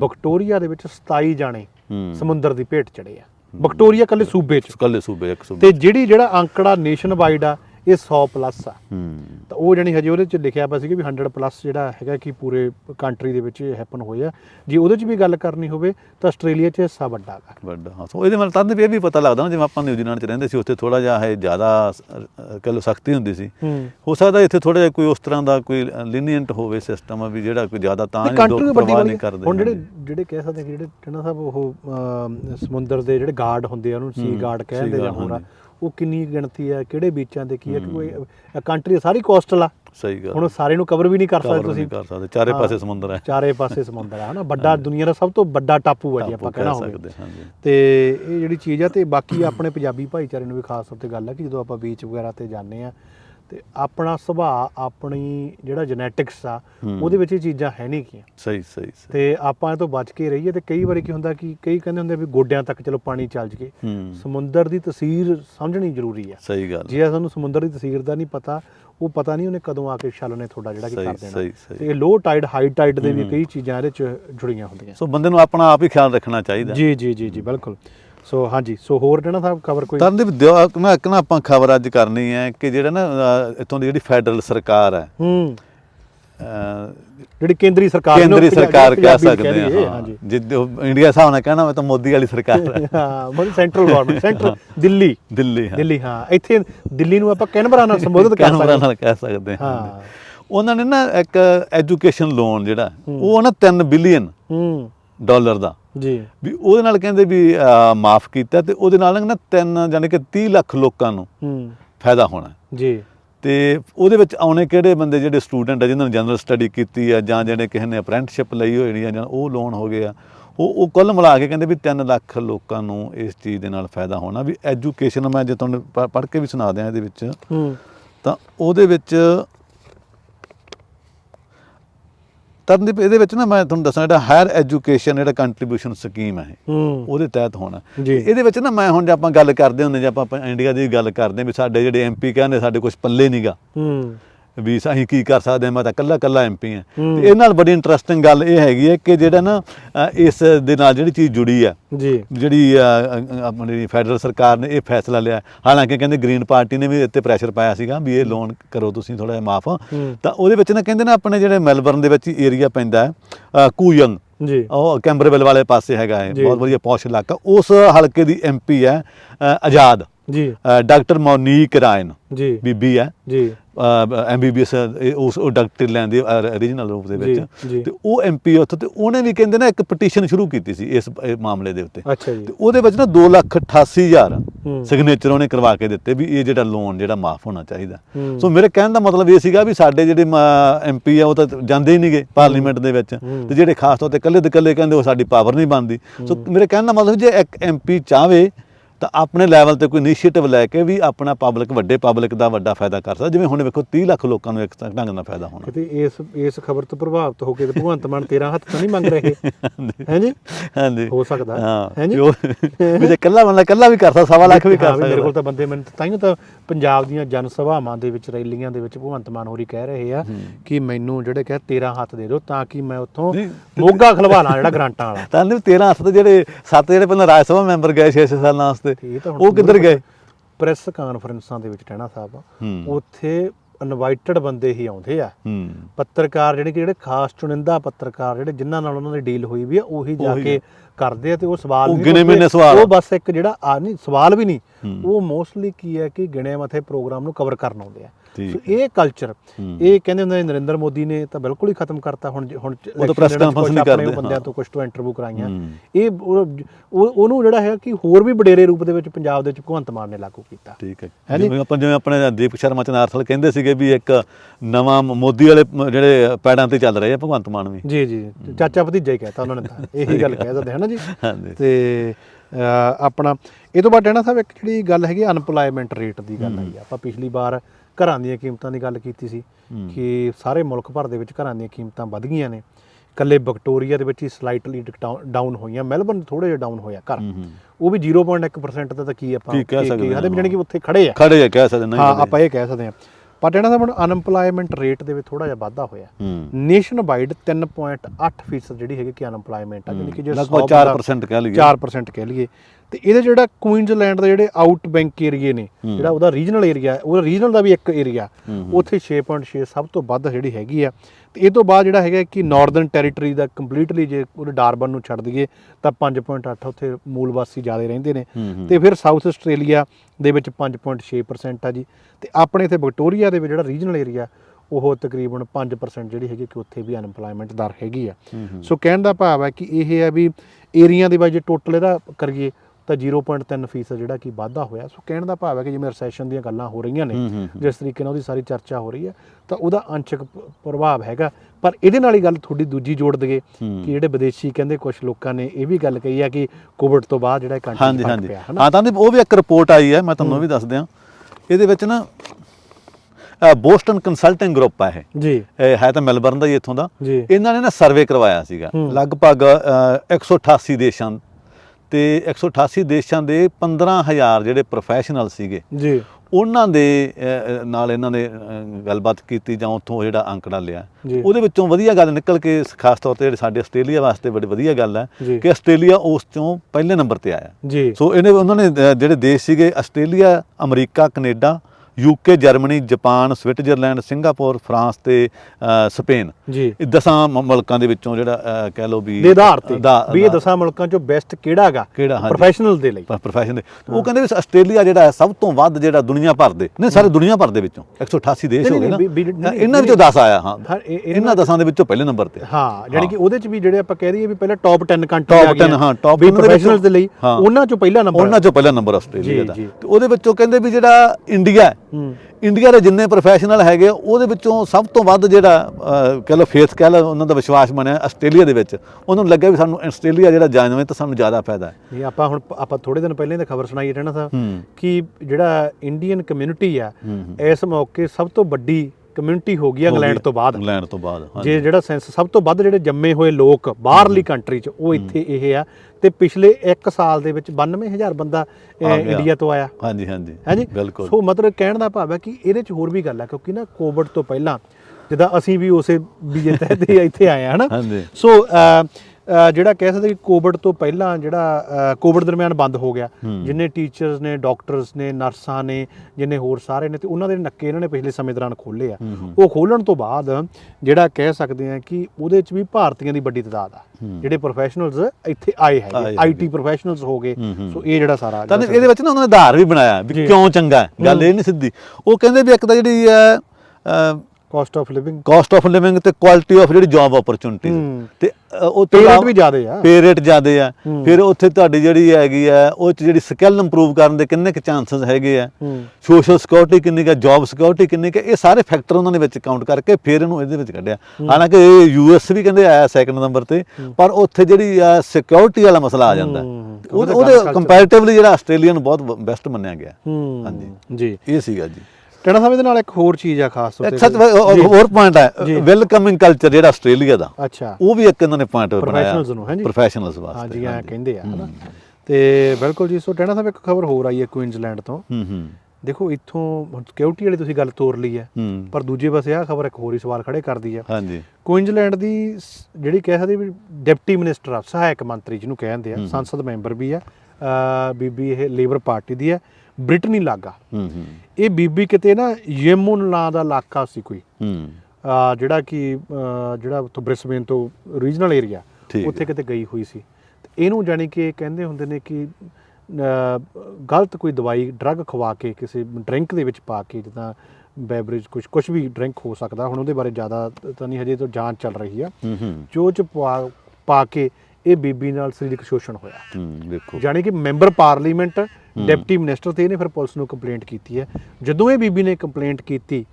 ਵਿਕਟੋਰੀਆ ਦੇ ਵਿੱਚ 27 ਜਾਣੇ ਸਮੁੰਦਰ ਦੀ ਭੇਟ ਚੜੇ ਆ ਵਿਕਟੋਰੀਆ ਕੱਲੇ ਸੂਬੇ 'ਚ। ਕੱਲੇ ਸੂਬੇ ਇੱਕ ਸੂਬੇ ਤੇ ਜਿਹੜੀ ਜਿਹੜਾ ਅੰਕੜਾ ਨੇਸ਼ਨ ਵਾਈਡ ਆ ਇਹ 100 ਪਲੱਸ ਆ। ਹੂੰ। ਤਾਂ ਉਹ ਜਣੀ ਹਜੇ ਉਹਦੇ 'ਚ ਲਿਖਿਆ ਪਿਆ ਸੀ ਕਿ ਵੀ 100 ਪਲੱਸ ਜਿਹੜਾ ਹੈਗਾ ਕਿ ਪੂਰੇ ਕੰਟਰੀ ਦੇ ਵਿੱਚ ਹੈਪਨ ਹੋਇਆ। ਜੇ ਉਹਦੇ 'ਚ ਵੀ ਗੱਲ ਕਰਨੀ ਹੋਵੇ ਤਾਂ ਆਸਟ੍ਰੇਲੀਆ 'ਚ ਹਿੱਸਾ ਵੱਡਾ ਹੈਗਾ। ਵੱਡਾ ਹਾਂ ਸੋ ਇਹਦੇ ਨਾਲ ਤਾਂ ਵੀ ਇਹ ਵੀ ਪਤਾ ਲੱਗਦਾ ਨਾ ਜਿਵੇਂ ਆਪਾਂ ਨਿਊਜ਼ੀਲੈਂਡ 'ਚ ਰਹਿੰਦੇ ਸੀ ਉੱਥੇ ਥੋੜਾ ਜਿਹਾ ਹੈ ਜ਼ਿਆਦਾ ਕਹ ਲਓ ਸਖਤੀ ਹੁੰਦੀ ਸੀ। ਹੂੰ। ਹੋ ਸਕਦਾ ਇੱਥੇ ਥੋੜਾ ਜਿਹਾ ਕੋਈ ਉਸ ਤਰ੍ਹਾਂ ਦਾ ਕੋਈ ਲੀਨੀਅੰਟ ਹੋਵੇ ਸਿਸਟਮ ਵੀ ਜਿਹੜਾ ਕੋਈ ਜ਼ਿਆਦਾ ਤਾਂ ਨਹੀਂ ਲੋਕ ਪਰਵਾਹ ਨਹੀਂ ਕਰਦੇ ਹੁਣ ਜਿਹੜੇ। ਜਿਹੜੇ ਕਹਿ ਸਕਦੇ ਕਿ ਜਿਹੜੇ ਟਣਾ ਸਾਹਿਬ ਉਹ ਸਮੁੰਦਰ ਦੇ ਜਿਹੜੇ ਗਾਰਡ ਹੁੰਦੇ ਆ ਉਹਨੂੰ ਸੀ ਹੂੰ, ਗਾਰਡ ਕਹਿੰਦੇ ਜਾਂ ਹੋਰ। ਉਹ ਕਿੰਨੀ ਗਿਣਤੀ ਆ ਕਿਹੜੇ ਬੀਚਾਂ ਤੇ ਕੀ ਆ ਕਿ ਕੋਈ ਕੰਟਰੀ ਸਾਰੀ ਕੋਸਟਲ ਆ ਸਹੀ ਗੱਲ। ਹੁਣ ਸਾਰੇ ਨੂੰ ਕਵਰ ਵੀ ਨਹੀਂ ਕਰ ਸਕਦੇ ਤੁਸੀਂ। ਕਰ ਸਕਦੇ। ਚਾਰੇ ਹਾਂ। ਪਾਸੇ ਸਮੁੰਦਰ ਹੈ। ਚਾਰੇ ਪਾਸੇ ਸਮੁੰਦਰ ਆ ਹਨਾ? ਵੱਡਾ ਦੁਨੀਆ ਦਾ ਸਭ ਤੋਂ ਵੱਡਾ ਟਾਪੂ ਆ ਜੀ ਆਪਾਂ ਕਹਿ ਕਹਿਣਾ ਹੋਵੇ। ਤੇ ਇਹ ਜਿਹੜੀ ਚੀਜ਼ ਆ ਤੇ ਬਾਕੀ ਆਪਣੇ ਪੰਜਾਬੀ ਭਾਈਚਾਰੇ ਨੂੰ ਵੀ ਖਾਸ ਤੌਰ ਤੇ ਗੱਲ ਆ ਕਿ ਜਦੋਂ ਆਪਾਂ ਬੀਚ ਵਗੈਰਾ ਤੇ ਜਾਂਦੇ ਆ ਤੇ ਆਪਣਾ ਸੁਭਾਅ ਆਪਣੀ ਜਿਹੜਾ ਜੈਨੇਟਿਕਸ ਆ। ਉਹਦੇ ਵਿੱਚ ਇਹ ਚੀਜ਼ਾਂ ਹੈ ਨਹੀਂ ਕੀਆਂ ਸਹੀ ਸਹੀ ਸਹੀ। ਤੇ ਆਪਾਂ ਇਹ ਤੋਂ ਬਚ ਕੇ ਰਹੀਏ ਤੇ ਕਈ ਵਾਰੀ ਕੀ ਹੁੰਦਾ ਕਿ ਕਈ ਕਹਿੰਦੇ ਹੁੰਦੇ ਵੀ ਗੋਡਿਆਂ ਤੱਕ ਚਲੋ ਪਾਣੀ ਚੱਲ ਜਗੇ ਸਮੁੰਦਰ ਦੀ ਤਸਵੀਰ ਸਮਝਣੀ ਜ਼ਰੂਰੀ ਆ। ਸਹੀ ਗੱਲ ਜੇ ਸਾਨੂੰ ਸਮੁੰਦਰ ਦੀ ਤਸਵੀਰ ਦਾ ਨਹੀਂ ਪਤਾ ਉਹ ਪਤਾ ਨਹੀਂ ਉਹਨੇ ਕਦੋਂ ਆ ਕੇ ਛਲ ਨੇ ਤੁਹਾਡਾ ਜਿਹੜਾ ਕਿ ਕਰ ਦੇਣਾ। ਤੇ ਲੋ ਟਾਈਡ ਹਾਈ ਟਾਈਡ ਦੇ ਵੀ। ਕਈ ਚੀਜ਼ਾਂ ਇਹਦੇ ਚ ਜੁੜੀਆਂ ਹੁੰਦੀਆਂ। ਸੋ ਬੰਦੇ ਨੂੰ ਆਪਣਾ ਆਪ ਹੀ ਖਿਆਲ ਰੱਖਣਾ ਚਾਹੀਦਾ। ਜੀ ਜੀ ਜੀ ਜੀ ਬਿਲਕੁਲ। ਸੋ ਹਾਂਜੀ ਸੋ ਹੋਰ ਜਣਾ ਸਾਹਿਬ ਖਬਰ ਕੋਈ? ਤਰਨਦੀਪ ਦਿਓ ਨਾ ਇੱਕ ਨਾ ਆਪਾਂ ਖਬਰ ਅੱਜ ਕਰਨੀ ਹੈ ਕਿ ਜਿਹੜਾ ਨਾ ਇੱਥੋਂ ਦੀ ਜਿਹੜੀ ਫੈਡਰਲ ਸਰਕਾਰ ਹੈ ਹੂੰ। ਜਿਹੜੀ ਕੇਂਦਰੀ ਸਰਕਾਰ ਨੂੰ ਕੇਂਦਰੀ ਸਰਕਾਰ ਕਹਿ ਸਕਦੇ ਹਾਂ। ਜਿੱਦ ਇੰਡੀਆ ਹਿਸਾਬ ਨਾਲ ਕਹਿਣਾ ਮੈਂ ਤਾਂ ਮੋਦੀ ਵਾਲੀ ਸਰਕਾਰ ਹੈ। ਹਾਂ ਮਤਲਬ central government centre Delhi. Delhi ਹਾਂ। ਦਿੱਲੀ ਹਾਂ। ਇੱਥੇ ਦਿੱਲੀ ਨੂੰ ਆਪਾਂ ਕੈਨਬਰਾ ਨਾਲ ਸੰਬੋਧਿਤ ਕਰ ਕੈਨਬਰਾ ਸਕਦੇ ਨਾਲ ਕਹਿ ਸਕਦੇ ਹਾਂ। ਹਾਂ। ਉਹਨਾਂ ਨੇ ਨਾ ਇੱਕ ਐਜੂਕੇਸ਼ਨ ਲੋਨ ਜਿਹੜਾ ਉਹ ਨਾ 3 ਬਿਲੀਅਨ ਹੂੰ। ਡਾਲਰ ਦਾ। ਜੀ। ਵੀ ਉਹਦੇ ਨਾਲ ਕਹਿੰਦੇ ਵੀ ਮਾਫ ਕੀਤਾ ਤੇ ਉਹਦੇ ਨਾਲ ਨਾ 3 ਯਾਨੀ ਕਿ 30 ਲੱਖ ਲੋਕਾਂ ਨੂੰ ਹੂੰ। ਫਾਇਦਾ ਹੋਣਾ। ਜੀ। ਤੇ ਉਹਦੇ ਵਿੱਚ ਆਉਣੇ ਕਿਹੜੇ ਬੰਦੇ ਜਿਹੜੇ ਸਟੂਡੈਂਟ ਆ ਜਿਨ੍ਹਾਂ ਨੇ ਜਨਰਲ ਸਟੱਡੀ ਕੀਤੀ ਆ ਜਾਂ ਜਿਹੜੇ ਕਿਸੇ ਨੇ ਅਪ੍ਰੈਂਟਿਸਸ਼ਿਪ ਲਈ ਹੋਈ ਆ ਜਾਂ ਉਹ ਲੋਨ ਹੋ ਗਏ ਆ ਉਹ ਉਹ ਕੁੱਲ ਮਿਲਾ ਕੇ ਕਹਿੰਦੇ ਵੀ 3 ਲੱਖ ਲੋਕਾਂ ਨੂੰ ਇਸ ਚੀਜ਼ ਦੇ ਨਾਲ ਫਾਇਦਾ ਹੋਣਾ। ਵੀ ਐਜੂਕੇਸ਼ਨ ਮੈਂ ਜੇ ਤੁਹਾਨੂੰ ਪੜ੍ਹ ਕੇ ਵੀ ਸੁਣਾ ਦਿਆਂ ਇਹਦੇ ਵਿੱਚ ਹੂੰ। ਤਾਂ ਉਹਦੇ ਵਿੱਚ ਤਰਨਦੀਪ ਇਹਦੇ ਵਿੱਚ ਨਾ ਮੈਂ ਤੁਹਾਨੂੰ ਦੱਸਣਾ ਜਿਹੜਾ ਹਾਇਰ ਐਜੂਕੇਸ਼ਨ ਜਿਹੜਾ ਕੰਟਰੀਬਿਊਸ਼ਨ ਸਕੀਮ ਹੈ ਉਹਦੇ ਤਹਿਤ ਹੋਣਾ। ਇਹਦੇ ਵਿੱਚ ਨਾ ਮੈਂ ਹੁਣ ਜੇ ਆਪਾਂ ਗੱਲ ਕਰਦੇ ਹੁੰਦੇ ਜੇ ਆਪਾਂ ਇੰਡੀਆ ਦੀ ਗੱਲ ਕਰਦੇ ਵੀ ਸਾਡੇ ਜਿਹੜੇ ਐਮਪੀ ਕਹਿੰਦੇ ਸਾਡੇ ਕੁਝ ਪੱਲੇ ਨਹੀਂਗਾ ਵੀ ਅਸੀਂ ਕੀ ਕਰ ਸਕਦੇ ਹਾਂ ਮੈਂ ਤਾਂ ਕੱਲਾ ਕੱਲਾ ਐਮਪੀ ਹਾਂ। ਤੇ ਇਹ ਨਾਲ ਬੜੀ ਇੰਟਰਸਟਿੰਗ ਗੱਲ ਇਹ ਹੈਗੀ ਹੈ ਕਿ ਜਿਹੜਾ ਨਾ ਅ, ਇਸ ਦੇ ਨਾਲ ਜਿਹੜੀ ਚੀਜ਼ ਜੁੜੀ ਆ ਜੀ। ਜਿਹੜੀ ਅ, ਅ, ਆਪਣੀ ਫੈਡਰਲ ਸਰਕਾਰ ਨੇ ਇਹ ਫੈਸਲਾ ਲਿਆ ਹਾਲਾਂਕਿ ਕਹਿੰਦੇ ਗ੍ਰੀਨ ਪਾਰਟੀ ਨੇ ਵੀ ਇੱਥੇ ਪ੍ਰੈਸ਼ਰ ਪਾਇਆ ਸੀਗਾ ਵੀ ਇਹ ਲੋਨ ਕਰੋ ਤੁਸੀਂ ਥੋੜਾ ਜਿਹਾ ਮਾਫ। ਹੂੰ। ਤਾਂ ਉਹਦੇ ਵਿੱਚ ਨਾ ਕਹਿੰਦੇ ਨਾ ਆਪਣੇ ਜਿਹੜੇ ਮੈਲਬਰਨ ਦੇ ਵਿੱਚ ਏਰੀਆ ਪੈਂਦਾ ਹੈ ਅ, ਕੂਯੰਗ ਜੀ। ਉਹ ਕੈਂਬਰਵੈਲ ਵਾਲੇ ਪਾਸੇ ਹੈਗਾ ਹੈ ਜੀ। ਬਹੁਤ ਵਧੀਆ ਪੌਸ਼ ਇਲਾਕਾ। ਉਸ ਹਲਕੇ ਦੀ ਐਮਪੀ ਹੈ ਅ, ਆਜ਼ਾਦ। ਜੀ। ਡਾਕਟਰ ਮੋਨੀਕ ਰਾਇਨ ਜੀ। ਬੀਬੀ ਹੈ। ਜੀ। ਐਮਬੀਬੀਐਸ ਉਸ ਉਹ ਡਾਕਟਰ ਲੈਂਦੇ ਰੀਜਨਲ ਰੂਪ ਦੇ ਵਿੱਚ। ਤੇ ਉਹ ਐਮਪੀ ਉੱਥੇ ਤੇ ਉਹਨੇ ਵੀ ਕਹਿੰਦੇ ਨਾ ਇੱਕ ਪਟੀਸ਼ਨ ਸ਼ੁਰੂ ਕੀਤੀ ਸੀ ਇਸ ਮਾਮਲੇ ਦੇ ਉੱਤੇ। ਤੇ ਉਹਦੇ ਵਿੱਚ ਨਾ 288000 ਹੂੰ। ਸਿਗਨੇਚਰ ਉਹਨੇ ਕਰਵਾ ਕੇ ਦਿੱਤੇ ਵੀ ਇਹ ਜਿਹੜਾ ਲੋਨ ਜਿਹੜਾ ਮਾਫ ਹੋਣਾ ਚਾਹੀਦਾ। ਸੋ ਮੇਰੇ ਕਹਿਣ ਦਾ ਮਤਲਬ ਇਹ ਸੀਗਾ ਵੀ ਸਾਡੇ ਜਿਹੜੇ ਐਮਪੀ ਆ ਉਹ ਤਾਂ ਜਾਂਦੇ ਹੀ ਨਹੀਂਗੇ ਪਾਰਲੀਮੈਂਟ ਦੇ ਵਿੱਚ। ਤੇ ਜਿਹੜੇ ਖਾਸ ਤੌਰ ਤੇ ਇਕੱਲੇ ਦੇ ਇਕੱਲੇ ਕਹਿੰਦੇ ਉਹ ਸਾਡੀ ਪਾਵਰ ਨਹੀਂ ਬਣਦੀ। ਸੋ ਮੇਰੇ ਕਹਿਣ ਦਾ ਮਤਲਬ ਜੇ ਇੱਕ ਐਮਪੀ ਚਾਹਵੇ ਤਾਂ ਆਪਣੇ ਲੈਵਲ ਤੇ ਕੋਈ ਇਨੀਸ਼ੀਏਟਿਵ ਲੈ ਕੇ ਵੀ ਆਪਣਾ ਪਬਲਿਕ ਵੱਡੇ ਪਬਲਿਕ ਦਾ ਵੱਡਾ ਫਾਇਦਾ ਕਰ ਸਕਦਾ। ਜਿਵੇਂ ਹੁਣ ਵੇਖੋ 30 ਲੱਖ ਲੋਕਾਂ ਨੂੰ ਇੱਕ ਢੰਗ ਨਾਲ ਫਾਇਦਾ ਹੋਣਾ। ਕਿਤੇ ਇਸ ਇਸ ਖਬਰ ਤੋਂ ਪ੍ਰਭਾਵਿਤ ਹੋ ਕੇ ਭਗਵੰਤ ਮਾਨ 13 ਹੱਥ ਤਾਂ ਨਹੀਂ ਮੰਗ ਰਹੇ। ਹੈ ਜੀ? ਹਾਂਜੀ। ਹੋ ਸਕਦਾ। ਹਾਂ। ਹੈ ਜੀ? ਵੀ ਜੇ ਇਕੱਲਾ ਬੰਦਾ ਇਕੱਲਾ ਵੀ ਕਰ ਸਕਦਾ ਸਵਾ ਲੱਖ ਵੀ ਕਰ ਮੇਰੇ ਕੋਲ ਤਾਂ ਬੰਦੇ ਮੈਨੂੰ ਤਾਂ ਹੀ ਤਾਂ ਪੰਜਾਬ ਦੀਆਂ ਜਨ ਸਭਾਵਾਂ ਦੇ ਵਿੱਚ ਰੈਲੀਆਂ ਦੇ ਵਿੱਚ ਭਗਵੰਤ ਮਾਨ ਹੋਰੀ ਕਹਿ ਰਹੇ ਆ ਕਿ ਮੈਨੂੰ ਜਿਹੜੇ ਕਹੇ 13 ਹੱਥ ਦੇ ਦਿਓ ਤਾਂ ਕਿ ਮੈਂ ਉੱਥੋਂ ਮੋਗਾ ਖਲਵਾ ਲਾਂ ਜਿਹੜਾ ਗ੍ਰਾਂਟਾਂ ਵਾਲਾ। ਤਾਂ ਨਹੀਂ 13 ਹੱਥ ਤੇ ਜਿਹੜੇ ਸੱਤ ਜਿਹੜੇ ਪਹਿਲਾਂ ਰਾਜ ਸਭਾ ਮੈਂਬਰ ਗਏ 6 ਸਾਲਾਂ ਵਾਸਤੇ। ਉਹ ਕਿੱਧਰ ਗਏ? ਪ੍ਰੈਸ ਕਾਨਫਰੰਸਾਂ ਦੇ ਵਿੱਚ ਟਹਿਣਾ ਸਾਹਿਬ। ਉੱਥੇ ਇਨਵਾਈਟਡ ਬੰਦੇ ਹੀ ਆਉਂਦੇ ਆ। ਪੱਤਰਕਾਰ ਜਿਹੜੇ ਕਿ ਜਿਹੜੇ ਖਾਸ ਚੁਣਿੰਦਾ ਪੱਤਰਕਾਰ ਜਿਹੜੇ ਜਿਨ੍ਹਾਂ ਨਾਲ ਉਹਨਾਂ ਦੀ ਡੀਲ ਹੋਈ ਵੀ ਆ ਉਹੀ ਜਾ ਕੇ ਕਰਦੇ ਆ ਤੇ ਉਹ ਸਵਾਲ ਉਹ ਨਹੀਂ ਗਿਣੇ ਪੁੱਛਦੇ, ਮਿਣੇ ਸਵਾਲ। ਉਹ ਬਸ ਇੱਕ ਜਿਹੜਾ ਆ ਨਹੀਂ ਸਵਾਲ ਵੀ ਨਹੀਂ। ਉਹ ਮੋਸਟਲੀ ਕੀ ਹੈ ਕਿ ਗਿਣੇ ਮਥੇ ਪ੍ਰੋਗਰਾਮ ਨੂੰ ਕਵਰ ਕਰਨ ਆਉਂਦੇ ਆ। ਸੋ ਇਹ ਕਲਚਰ। ਇਹ ਕਹਿੰਦੇ ਹੁੰਦੇ ਨੇ ਨਰਿੰਦਰ ਮੋਦੀ ਨੇ ਤਾਂ ਬਿਲਕੁਲ ਹੀ ਖਤਮ ਕਰਤਾ ਹੁਣ ਹੁਣ ਉਹ ਤਾਂ press conference ਨਹੀਂ ਕਰਦੇ, ਬੰਦਿਆਂ ਹਾਂ। ਤੋਂ ਕੁਝ ਤੋਂ ਇੰਟਰਵਿਊ ਕਰਾਈਆਂ। ਇਹ ਉਹ- ਉਹ- ਉਹਨੂੰ ਜਿਹੜਾ ਹੈ ਕਿ ਹੋਰ ਵੀ ਵਡੇਰੇ ਰੂਪ ਦੇ ਵਿੱਚ ਪੰਜਾਬ ਦੇ ਵਿੱਚ ਭਗਵੰਤ ਮਾਨ ਨੇ ਲਾਗੂ ਕੀਤਾ ਠੀਕ ਹੈ? ਜਿਵੇਂ ਆਪਾਂ ਜਿਵੇਂ ਆਪਣੇ ਦੀਪਕ ਸ਼ਰਮਾ ਚਨਾਰਥਲ ਕਹਿੰਦੇ ਸੀਗੇ ਵੀ ਇੱਕ ਨਵਾਂ ਮੋਦੀ ਵਾਲੇ ਜਿਹੜੇ ਪੈੜਾਂ ਤੇ ਚੱਲ ਰਹੇ ਆ ਭਗਵੰਤ ਮਾਨ ਵੀ ਜੀ ਜੀ ਚਾਚਾ ਭਤੀਜਾ ਹੀ ਕਹਿਤਾ ਉਹਨਾਂ ਨੇ ਤਾਂ ਇਹੀ ਗੱਲ ਕਹਿ ਸਕਦੇ ਹੈ ਨਾ ਜੀ ਤੇ ਆਪਣਾ ਇਹ ਤੋਂ ਬਾਅਦ ਟੈਣਾ ਸਾਹਿਬ ਇੱਕ ਜਿਹੜੀ ਗੱਲ ਹੈਗੀ ਅਨਪਲਾਈਮੈਂਟ ਰੇਟ ਦੀ ਗੱਲ ਹੈਗੀ ਆ। ਆਪਾਂ ਪਿਛਲੀ ਵਾਰ ਘਰਾਂ ਦੀਆਂ ਕੀਮਤਾਂ ਦੀ ਗੱਲ ਕੀਤੀ ਸੀ। ਕਿ ਸਾਰੇ ਮੁਲਕ ਭਰ ਦੇ ਵਿੱਚ ਘਰਾਂ ਦੀਆਂ ਕੀਮਤਾਂ ਵਧ ਗਈਆਂ ਨੇ ਕੱਲੇ ਵਿਕਟੋਰੀਆ ਦੇ ਵਿੱਚ ਹੀ ਸਲਾਈਟਲੀ ਡਾਊਨ ਹੋਈਆਂ ਮੈਲਬਨ ਥੋੜੇ ਜਿਹਾ ਡਾਊਨ ਹੋਇਆ ਘਰ। ਉਹ ਵੀ 0.1% ਤੇ ਤਾਂ ਕੀ ਆਪਾਂ ਕੀ ਕਹਿ ਸਕਦੇ ਹਾਂ। ਜਾਣੀ ਕਿ ਉੱਥੇ ਖੜੇ ਆ ਖੜੇ ਆ ਕਹਿ ਸਕਦੇ ਨਹੀਂ ਹਾਂ। ਆਪਾਂ ਇਹ ਕਹਿ ਸਕਦੇ ਹਾਂ ਪਰ ਟੈਣਾ ਸਾਹਿਬ ਹੁਣ ਅਨਪਲਾਈਮੈਂਟ ਰੇਟ ਦੇ ਵਿੱਚ ਥੋੜਾ ਜਿਹਾ ਵਾਧਾ ਹੋਇਆ ਨੇਸ਼ਨ ਵਾਈਡ 3.8% ਜਿਹੜੀ ਹੈਗੀ ਕਿ ਅਨਪਲਾਈਮੈਂਟ ਆ ਜਾਣੀ ਕਿ ਜੇ ਲਗਭਗ 100 ਬੰਦਾ- 4% ਕਹਿ ਲਈਏ। 4% ਕਹਿ ਲਈਏ। ਤੇ ਇਹਦੇ ਜਿਹੜਾ ਕੁਈਨਜ਼ਲੈਂਡ ਦੇ ਜਿਹੜੇ ਆਊਟ ਬੈਂਕ ਏਰੀਏ ਨੇ। ਜਿਹੜਾ ਉਹਦਾ ਰੀਜਨਲ ਏਰੀਆ ਉਹਦਾ ਰੀਜਨਲ ਦਾ ਵੀ ਇੱਕ ਏਰੀਆ। ਉੱਥੇ 6.6 ਸਭ ਤੋਂ ਵੱਧ ਜਿਹੜੀ ਹੈਗੀ ਆ। ਤੇ ਇਹ ਤੋਂ ਬਾਅਦ ਜਿਹੜਾ ਹੈਗਾ ਕਿ ਨਾਰਦਰਨ ਟੈਰੀਟਰੀ ਦਾ ਕੰਪਲੀਟਲੀ ਜੇ ਉਹਦੇ ਡਾਰਬਨ ਨੂੰ ਛੱਡ ਦਈਏ ਤਾਂ 5.8 ਉੱਥੇ ਮੂਲ ਵਾਸੀ ਜ਼ਿਆਦਾ ਰਹਿੰਦੇ ਨੇ। ਤੇ ਫਿਰ ਸਾਊਥ ਆਸਟ੍ਰੇਲੀਆ ਦੇ ਵਿੱਚ 5.6% ਆ ਜੀ ਤੇ ਆਪਣੇ ਇੱਥੇ ਵਿਕਟੋਰੀਆ ਦੇ ਵਿੱਚ ਜਿਹੜਾ ਰੀਜਨਲ ਏਰੀਆ ਉਹ ਤਕਰੀਬਨ 5% ਜਿਹੜੀ ਹੈਗੀ ਕਿ ਉੱਥੇ ਵੀ ਅਨਪਲਾਈਮੈਂਟ ਦਰ ਹੈਗੀ ਆ। ਸੋ ਕਹਿਣ ਦਾ ਭਾਵ ਹੈ ਕਿ ਇਹ ਹੈ ਵੀ ਏਰੀਆ ਦੇ ਵਿੱਚ ਜੇ ਟੋਟਲ ਇਹਦਾ ਕਰੀਏ ਤਾਂ 0.3 ਫੀਸਦ ਜਿਹੜਾ ਕਿ ਵਾਧਾ ਹੋਇਆ। ਸੋ ਕਹਿਣ ਦਾ ਭਾਵ ਹੈ ਕਿ ਜਿਵੇਂ ਰੈਸੈਸ਼ਨ ਦੀਆਂ ਗੱਲਾਂ ਹੋ ਰਹੀਆਂ ਨੇ। ਜਿਸ ਤਰੀਕੇ ਨਾਲ ਉਹਦੀ ਸਾਰੀ ਚਰਚਾ ਹੋ ਰਹੀ ਹੈ ਤਾਂ ਉਹਦਾ ਅੰਸ਼ਕ ਪ੍ਰਭਾਵ ਹੈਗਾ। ਪਰ ਇਹਦੇ ਨਾਲ ਹੀ ਗੱਲ ਥੋੜੀ ਦੂਜੀ ਜੋੜ ਹੂੰ। ਕਿ ਜਿਹੜੇ ਵਿਦੇਸ਼ੀ ਕਹਿੰਦੇ ਕੁਝ ਲੋਕਾਂ ਨੇ ਇਹ ਵੀ ਗੱਲ ਕਹੀ ਆ ਕਿ ਕੋਵਿਡ ਤੋਂ ਬਾਅਦ ਜਿਹੜਾ ਕੰਟਰੀ ਹਾਂਜੀ ਫ਼ਰਕ ਹਾਂਜੀ। ਪਿਆ ਹਨਾ? ਹਾਂ ਤਾਂ ਉਹ ਵੀ ਇੱਕ ਰਿਪੋਰਟ ਆਈ ਹੈ ਮੈਂ ਤੁਹਾਨੂੰ ਉਹ ਵੀ ਦੱਸ ਦਿਆਂ ਇਹਦੇ ਵਿੱਚ ਨਾ ਬੋਸਟਨ ਕੰਸਲਟਿੰਗ ਗਰੁੱਪ ਆ ਇਹ। ਜੀ। ਇਹ ਹੈ ਤਾਂ ਮੈਲਬਰਨ ਦਾ ਹੀ ਇੱਥੋਂ ਦਾ। ਇਹਨਾਂ ਨੇ ਨਾ ਸਰਵੇ ਕਰਵਾਇਆ ਸੀਗਾ। ਲਗਭਗ ਅ, 188 ਦੇਸ਼ਾਂ ਤੇ 188 ਦੇਸ਼ਾਂ ਦੇ 15000 ਜਿਹੜੇ ਪ੍ਰੋਫੈਸ਼ਨਲ ਸੀਗੇ ਜੀ ਉਹਨਾਂ ਦੇ ਨਾਲ ਇਹਨਾਂ ਨੇ ਗੱਲਬਾਤ ਕੀਤੀ ਜਾਂ ਉੱਥੋਂ ਜਿਹੜਾ ਅੰਕੜਾ ਲਿਆ। ਉਹਦੇ ਵਿੱਚੋਂ ਵਧੀਆ ਗੱਲ ਨਿਕਲ ਕੇ ਖਾਸ ਤੌਰ ਤੇ ਜਿਹੜੇ ਸਾਡੇ ਆਸਟ੍ਰੇਲੀਆ ਵਾਸਤੇ ਬੜੀ ਵਧੀਆ ਗੱਲ ਹੈ। ਕਿ ਆਸਟ੍ਰੇਲੀਆ ਉਸ ਤੋਂ ਪਹਿਲੇ ਨੰਬਰ ਤੇ ਆਇਆ ਸੋ ਇਹਨੇ ਉਹਨਾਂ ਨੇ ਜਿਹੜੇ ਦੇਸ਼ ਸੀਗੇ Australia America Canada UK Germany Japan Switzerland Singapore France ਤੇ ਸਪੇਨ ਜੀ। ਇਹ ਦਸਾਂ ਮੁਲਕਾਂ ਦੇ ਵਿੱਚੋਂ ਜਿਹੜਾ ਕਹਿ ਲਓ ਵੀ ਦੇ ਆਧਾਰ ਤੇ। ਦਾ- ਵੀ ਇਹ ਦਸਾਂ ਮੁਲਕਾਂ ਚੋਂ ਬੈਸਟ ਕਿਹੜਾ ਹੈਗਾ। ਪ੍ਰੋਫੈਸ਼ਨਲ ਦੇ ਲਈ। ਪ- ਪ੍ਰੋਫੈਸ਼ਨ ਦੇ। ਉਹ ਕਹਿੰਦੇ ਵੀ ਆਸਟ੍ਰੇਲੀਆ ਜਿਹੜਾ ਹੈ ਸਭ ਤੋਂ ਵੱਧ ਜਿਹੜਾ ਦੁਨੀਆ ਭਰ ਦੇ ਨਹੀਂ ਸਾਰੇ ਦੁਨੀਆ ਭਰ ਦੇ ਵਿੱਚੋਂ 188 ਦੇਸ਼ ਹੋ ਗਏ ਨਾ। ਇਹਨਾਂ ਵਿੱਚੋਂ 10 ਆਇਆ ਹਾਂ। ਹਾਂ, ਇਹ- ਇਹਨਾਂ- ਦਸਾਂ ਦੇ ਵਿੱਚੋਂ ਪਹਿਲੇ ਨੰਬਰ ਤੇ ਆ। ਹਾਂ ਜਾਨੀ ਕਿ ਉਹਦੇ ਚ ਵੀ ਜਿਹੜੇ ਆਪਾਂ ਕਹਿ ਦਈਏ ਵੀ ਪਹਿਲਾਂ ਟੌਪ 10 ਕੰਟਰੀ Top 10 ਹਾਂ, top ਵੀ 10 ਦੇ ਲਈ। ਉਹਨਾਂ ਚੋਂ ਪਹਿਲਾ ਨੰਬਰ ਉਹਨਾਂ ਚੋਂ ਪਹਿਲਾ ਨੰਬਰ ਆਸਟ੍ਰੇਲੀਆ ਦਾ। ਤੇ ਉਹਦੇ ਵਿੱਚੋਂ ਕਹਿੰਦੇ ਵੀ ਜਿਹੜਾ ਇੰਡੀਆ ਇੰਡੀਆ ਦੇ ਜਿੰਨੇ ਪ੍ਰੋਫੈਸ਼ਨਲ ਹੈਗੇ ਉਹਦੇ ਵਿੱਚੋਂ ਸਭ ਤੋਂ ਵੱਧ ਜਿਹੜਾ ਕਹਿ ਲਓ ਫੇਥ ਕਹਿ ਲਓ ਉਹਨਾਂ ਦਾ ਵਿਸ਼ਵਾਸ ਬਣਿਆ ਆਸਟ੍ਰੇਲੀਆ ਦੇ ਵਿੱਚ। ਉਹਨਾਂ ਨੂੰ ਲੱਗਿਆ ਵੀ ਸਾਨੂੰ ਆਸਟ੍ਰੇਲੀਆ ਜਿਹੜਾ ਜਾਣਵੇਂ ਤਾਂ ਸਾਨੂੰ ਜ਼ਿਆਦਾ ਫਾਇਦਾ ਹੈ। ਇਹ ਆਪਾਂ ਹੁਣ ਆਪਾਂ ਥੋੜੇ ਦਿਨ ਪਹਿਲਾਂ ਹੀ ਤਾਂ ਖਬਰ ਸੁਣਾਈ ਨਾ ਸਾਹਿਬ ਕਿ ਜਿਹੜਾ ਇੰਡੀਅਨ ਕਮਿਊਨਿਟੀ ਆ। ਇਸ ਮੌਕੇ ਸਭ ਤੋਂ ਵੱਡੀ ਕਮਿਊਨਿਟੀ ਹੋ ਗਈ ਇੰਗਲੈਂਡ ਤੋਂ ਬਾਅਦ। ਇੰਗਲੈਂਡ ਤੋਂ ਬਾਅਦ। ਜੇ ਜਿਹੜਾ ਸੈਂਸ ਸਭ ਤੋਂ ਵੱਧ ਜਿਹੜੇ ਜੰਮੇ ਹੋਏ ਲੋਕ ਬਾਹਰਲੀ ਕੰਟਰੀ ਚ ਉਹ ਇੱਥੇ ਇਹ ਆ ਤੇ ਪਿਛਲੇ 1 ਸਾਲ ਦੇ ਵਿੱਚ 92000 ਬੰਦਾ। ਇੰਡੀਆ ਤੋਂ ਆਇਆ। ਹਾਂਜੀ ਹਾਂਜੀ। ਹਾਂਜੀ ਬਿਲਕੁਲ। ਸੋ ਮਤਲਬ ਕਹਿਣ ਦਾ ਭਾਵ ਹੈ ਕਿ ਇਹਦੇ ਚ ਹੋਰ ਵੀ ਗੱਲ ਹੈ ਕਿਉਂਕਿ ਨਾ ਕੋਵਿਡ ਤੋਂ ਪਹਿਲਾਂ ਜਿੱਦਾਂ ਅਸੀਂ ਵੀ ਉਸੇ ਬੀਜੇ ਤਹਿਤ ਹੀ ਇੱਥੇ ਆਏ ਆ ਹਨਾ? ਸੋ ਜਿਹੜਾ ਕਹਿ ਸਕਦੇ ਕਿ ਕੋਵਿਡ ਤੋਂ ਪਹਿਲਾਂ ਜਿਹੜਾ ਕੋਵਿਡ ਦਰਮਿਆਨ ਬੰਦ ਹੋ ਗਿਆ। ਜਿੰਨੇ ਟੀਚਰਸ ਨੇ ਡਾਕਟਰਸ ਨੇ ਨਰਸਾਂ ਨੇ ਜਿੰਨੇ ਹੋਰ ਸਾਰੇ ਨੇ ਤੇ ਉਹਨਾਂ ਦੇ ਨੱਕੇ ਇਹਨਾਂ ਨੇ ਪਿਛਲੇ ਸਮੇਂ ਦੌਰਾਨ ਖੋਲੇ ਆ। ਉਹ ਖੋਲਣ ਤੋਂ ਬਾਅਦ ਜਿਹੜਾ ਕਹਿ ਸਕਦੇ ਆ ਕਿ ਉਹਦੇ ਚ ਵੀ ਭਾਰਤੀਆਂ ਦੀ ਵੱਡੀ ਤਾਦਾਦ ਆ। ਜਿਹੜੇ ਪ੍ਰੋਫੈਸ਼ਨਲਸ ਇੱਥੇ ਆਏ ਹੈਗੇ। ਆਈਟੀ ਪ੍ਰੋਫੈਸ਼ਨਲਸ ਹੋ ਗਏ। ਸੋ ਇਹ ਜਿਹੜਾ ਸਾਰਾ ਤਾਂ ਇਹਦੇ ਵਿੱਚ ਨਾ ਉਹਨਾਂ ਨੇ ਆਧਾਰ ਵੀ ਬਣਾਇਆ ਵੀ। ਕਿਉਂ ਚੰਗਾ ਗੱਲ ਇਹ ਨਹੀਂ ਸਿੱਧੀ ਉਹ ਕਹਿੰਦੇ ਵੀ ਇੱਕ ਤਾਂ ਜਿਹੜੀ ਅਹ, cost of living cost of living ਤੇ ਕੁਆਲਿਟੀ ਆਫ ਜਿਹੜੀ ਜੌਬ ਓਪਰਚੁਨਿਟੀ। ਤੇ ਉਹ ਤੋਂ ਇਲਾਵਾ- ਵੀ ਜ਼ਿਆਦੇ ਆ। ਪੇ ਰੇਟ ਜ਼ਿਆਦੇ ਆ। ਫਿਰ ਉੱਥੇ ਤੁਹਾਡੀ ਜਿਹੜੀ ਹੈਗੀ ਆ ਉਹ 'ਚ ਜਿਹੜੀ ਸਕਿੱਲ ਇੰਪਰੂਵ ਕਰਨ ਦੇ ਕਿੰਨੇ ਕੁ ਚਾਂਸਸ ਹੈਗੇ ਆ। ਸੋਸ਼ਲ ਸਿਕਿਉਰਿਟੀ ਕਿੰਨੀ ਕੁ ਜੌਬ ਸਿਕਿਉਰਿਟੀ ਕਿੰਨੀ ਕੁ ਇਹ ਸਾਰੇ ਫੈਕਟਰ ਉਹਨਾਂ ਨੇ ਵਿੱਚ ਕਾਊਂਟ ਕਰਕੇ ਫਿਰ ਇਹਨੂੰ ਇਹਦੇ ਵਿੱਚ ਕੱਢਿਆ। ਹਾਲਾਂਕਿ ਇਹ ਯੂਐਸ ਵੀ ਕਹਿੰਦੇ ਆਇਆ ਸੈਕੰਡ ਨੰਬਰ ਤੇ ਪਰ ਉੱਥੇ ਜਿਹੜੀ ਸਿਕਿਉਰਿਟੀ ਵਾਲਾ ਮਸਲਾ ਆ ਜਾਂਦਾ। ਉਹਦੇ ਕੰਪੈਰੀਟਿਵਲੀ ਜਿਹੜਾ ਆਸਟ੍ਰੇਲੀਆ ਨੂੰ ਬਹੁਤ ਬੈਸਟ ਮੰਨਿਆ ਗਿਆ। ਹਾਂਜੀ। ਜੀ। ਇਹ ਸੀਗਾ ਜੀ। ਟੈਣਾ ਸਾਹਿਬ ਇਹਦੇ ਨਾਲ ਇੱਕ ਹੋਰ ਚੀਜ਼ ਆ ਖਾਸ ਤੌਰ ਤੇ ਹੋਰ ਪੁਆਇੰਟ। ਹੈ ਵੈਲਕਮਿੰਗ ਕਲਚਰ ਜਿਹੜਾ ਆਸਟ੍ਰੇਲੀਆ ਦਾ ਅੱਛਾ। ਉਹ ਵੀ ਇੱਕ ਇਹਨਾਂ ਨੇ ਪੁਆਇੰਟ ਬਣਾਇਆ। Professionals ਨੂੰ, ਹੈਂ ਜੀ? ਪ੍ਰੋਫੈਸ਼ਨਲਸ ਵਾਸਤੇ ਹਾਂਜੀ ਐ ਕਹਿੰਦੇ ਆ ਹਨਾ। ਤੇ ਬਿਲਕੁਲ ਜੀ ਸੋ ਟੈਣਾ ਸਾਹਿਬ ਇੱਕ ਖਬਰ ਹੋਰ ਆਈ ਹੈ ਕੁਇਨਜ਼ਲੈਂਡ ਤੋਂ। ਹੂੰ ਹੂੰ। ਦੇਖੋ ਇੱਥੋਂ ਸਿਕਿਉਰਿਟੀ ਵਾਲੀ ਤੁਸੀਂ ਗੱਲ ਤੋਰ ਲਈ ਹੈ ਪਰ ਦੂਜੇ ਪਾਸੇ ਆ ਖਬਰ ਇੱਕ ਹੋਰ ਹੀ ਸਵਾਲ ਖੜੇ ਕਰਦੀ ਹੈ ਹਾਂਜੀ। ਕੁਇਨਜ਼ਲੈਂਡ ਦੀ ਜਿਹੜੀ ਕਹਿ ਸਕਦੇ ਵੀ ਡਿਪਟੀ ਮਿਨਿਸਟਰ ਆ ਸਹਾਇਕ ਮੰਤਰੀ ਜਿਹਨੂੰ ਕਹਿੰਦੇ ਆ। ਸੰਸਦ ਮੈਂਬਰ ਵੀ ਆ ਬੀਬੀ ਇਹ ਲੇਬਰ ਪਾਰਟੀ ਦੀ ਹੈ ਬ੍ਰਿਟਨੀ ਲਾਗਾ। ਹੂੰ ਹੂੰ। ਇਹ ਬੀਬੀ ਕਿਤੇ ਨਾ ਯੇਮੁਨ ਨਾਂ ਦਾ ਇਲਾਕਾ ਸੀ ਕੋਈ। ਹੂੰ। ਜਿਹੜਾ ਕਿ ਜਿਹੜਾ ਉੱਥੋਂ ਬ੍ਰਿਸਬੇਨ ਤੋਂ ਰੀਜਨਲ ਏਰੀਆ ਉੱਥੇ। ਕਿਤੇ ਗਈ ਹੋਈ ਸੀ। ਇਹਨੂੰ ਜਾਣੀ ਕਿ ਕਹਿੰਦੇ ਹੁੰਦੇ ਨੇ ਕਿ ਗਲਤ ਕੋਈ ਦਵਾਈ ਡਰੱਗ ਖਵਾ ਕੇ ਕਿਸੇ ਡਰਿੰਕ ਦੇ ਵਿੱਚ ਪਾ ਕੇ ਜਿੱਦਾਂ ਬੈਵਰੇਜ ਕੁਝ ਕੁਝ ਵੀ ਡਰਿੰਕ ਹੋ ਸਕਦਾ ਹੁਣ ਉਹਦੇ ਬਾਰੇ ਜ਼ਿਆਦਾ ਤਾਂ ਨਹੀਂ ਹਜੇ ਤਾਂ ਜਾਂਚ ਚੱਲ ਰਹੀ ਆ। ਜੋ ਚ ਪਾ ਪਾ ਕੇ ਇਹ ਬੀਬੀ ਨਾਲ ਸਰੀਰਕ ਸ਼ੋਸ਼ਣ ਹੋਇਆ। ਹੂੰ ਦੇਖੋ। ਜਾਣੀ ਕਿ ਮੈਂਬਰ ਪਾਰਲੀਮੈਂਟ ਡਿਪਟੀ ਮਿਨਿਸਟਰ ਤੇ ਇਹਨੇ ਫਿਰ ਪੁਲਿਸ ਨੂੰ ਕੰਪਲੇਂਟ ਕੀਤੀ ਹੈ। ਜਦੋਂ ਇਹ ਬੀਬੀ ਨੇ ਕੰਪਲੇਂਟ ਕੀਤੀ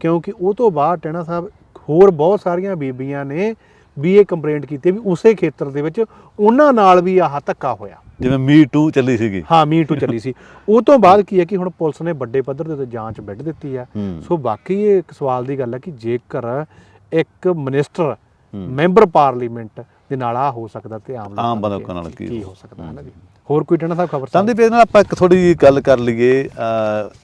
ਕਿਉਂਕਿ ਉਹ ਤੋਂ ਬਾਅਦ ਟੈਣਾ ਸਾਹਿਬ ਹੋਰ ਬਹੁਤ ਸਾਰੀਆਂ ਬੀਬੀਆਂ ਨੇ ਵੀ ਇਹ ਕੰਪਲੇਂਟ ਕੀਤੀ ਵੀ ਉਸੇ ਖੇਤਰ ਦੇ ਵਿੱਚ ਉਹਨਾਂ ਨਾਲ ਵੀ ਆਹ ਧੱਕਾ ਹੋਇਆ। ਜਿਵੇਂ ਮੀ ਟੂ ਚੱਲੀ ਸੀਗੀ। ਹਾਂ ਮੀ ਟੂ ਚੱਲੀ ਸੀ। ਉਹ ਤੋਂ ਬਾਅਦ ਕੀ ਹੈ ਕਿ ਹੁਣ ਪੁਲਿਸ ਨੇ ਵੱਡੇ ਪੱਧਰ ਦੇ ਉੱਤੇ ਜਾਂਚ ਵਿੱਢ ਦਿੱਤੀ ਹੂੰ। ਸੋ ਬਾਕੀ ਇਹ ਇੱਕ ਸਵਾਲ ਦੀ ਗੱਲ ਹੈ ਕਿ ਜੇਕਰ ਇੱਕ ਮਿਨਿਸਟਰ। ਮੈਂਬਰ ਪਾਰਲੀਮੈਂਟ ਦੇ ਨਾਲ ਆ ਹੋ ਸਕਦਾ ਤੇ ਆਮ ਲੋਕਾਂ ਨਾਲ ਕੀ ਕੀ ਹੋ ਸਕਦਾ ਹੈ ਨਾ ਜੀ? ਹੋਰ ਕੋਈ ਟੈਣਾ ਸਾਹਿਬ ਖਬਰ ਤਾਂ ਦੇ ਨਾਲ ਆਪਾਂ ਇੱਕ ਥੋੜੀ ਜਿਹੀ ਗੱਲ ਕਰ ਲਈਏ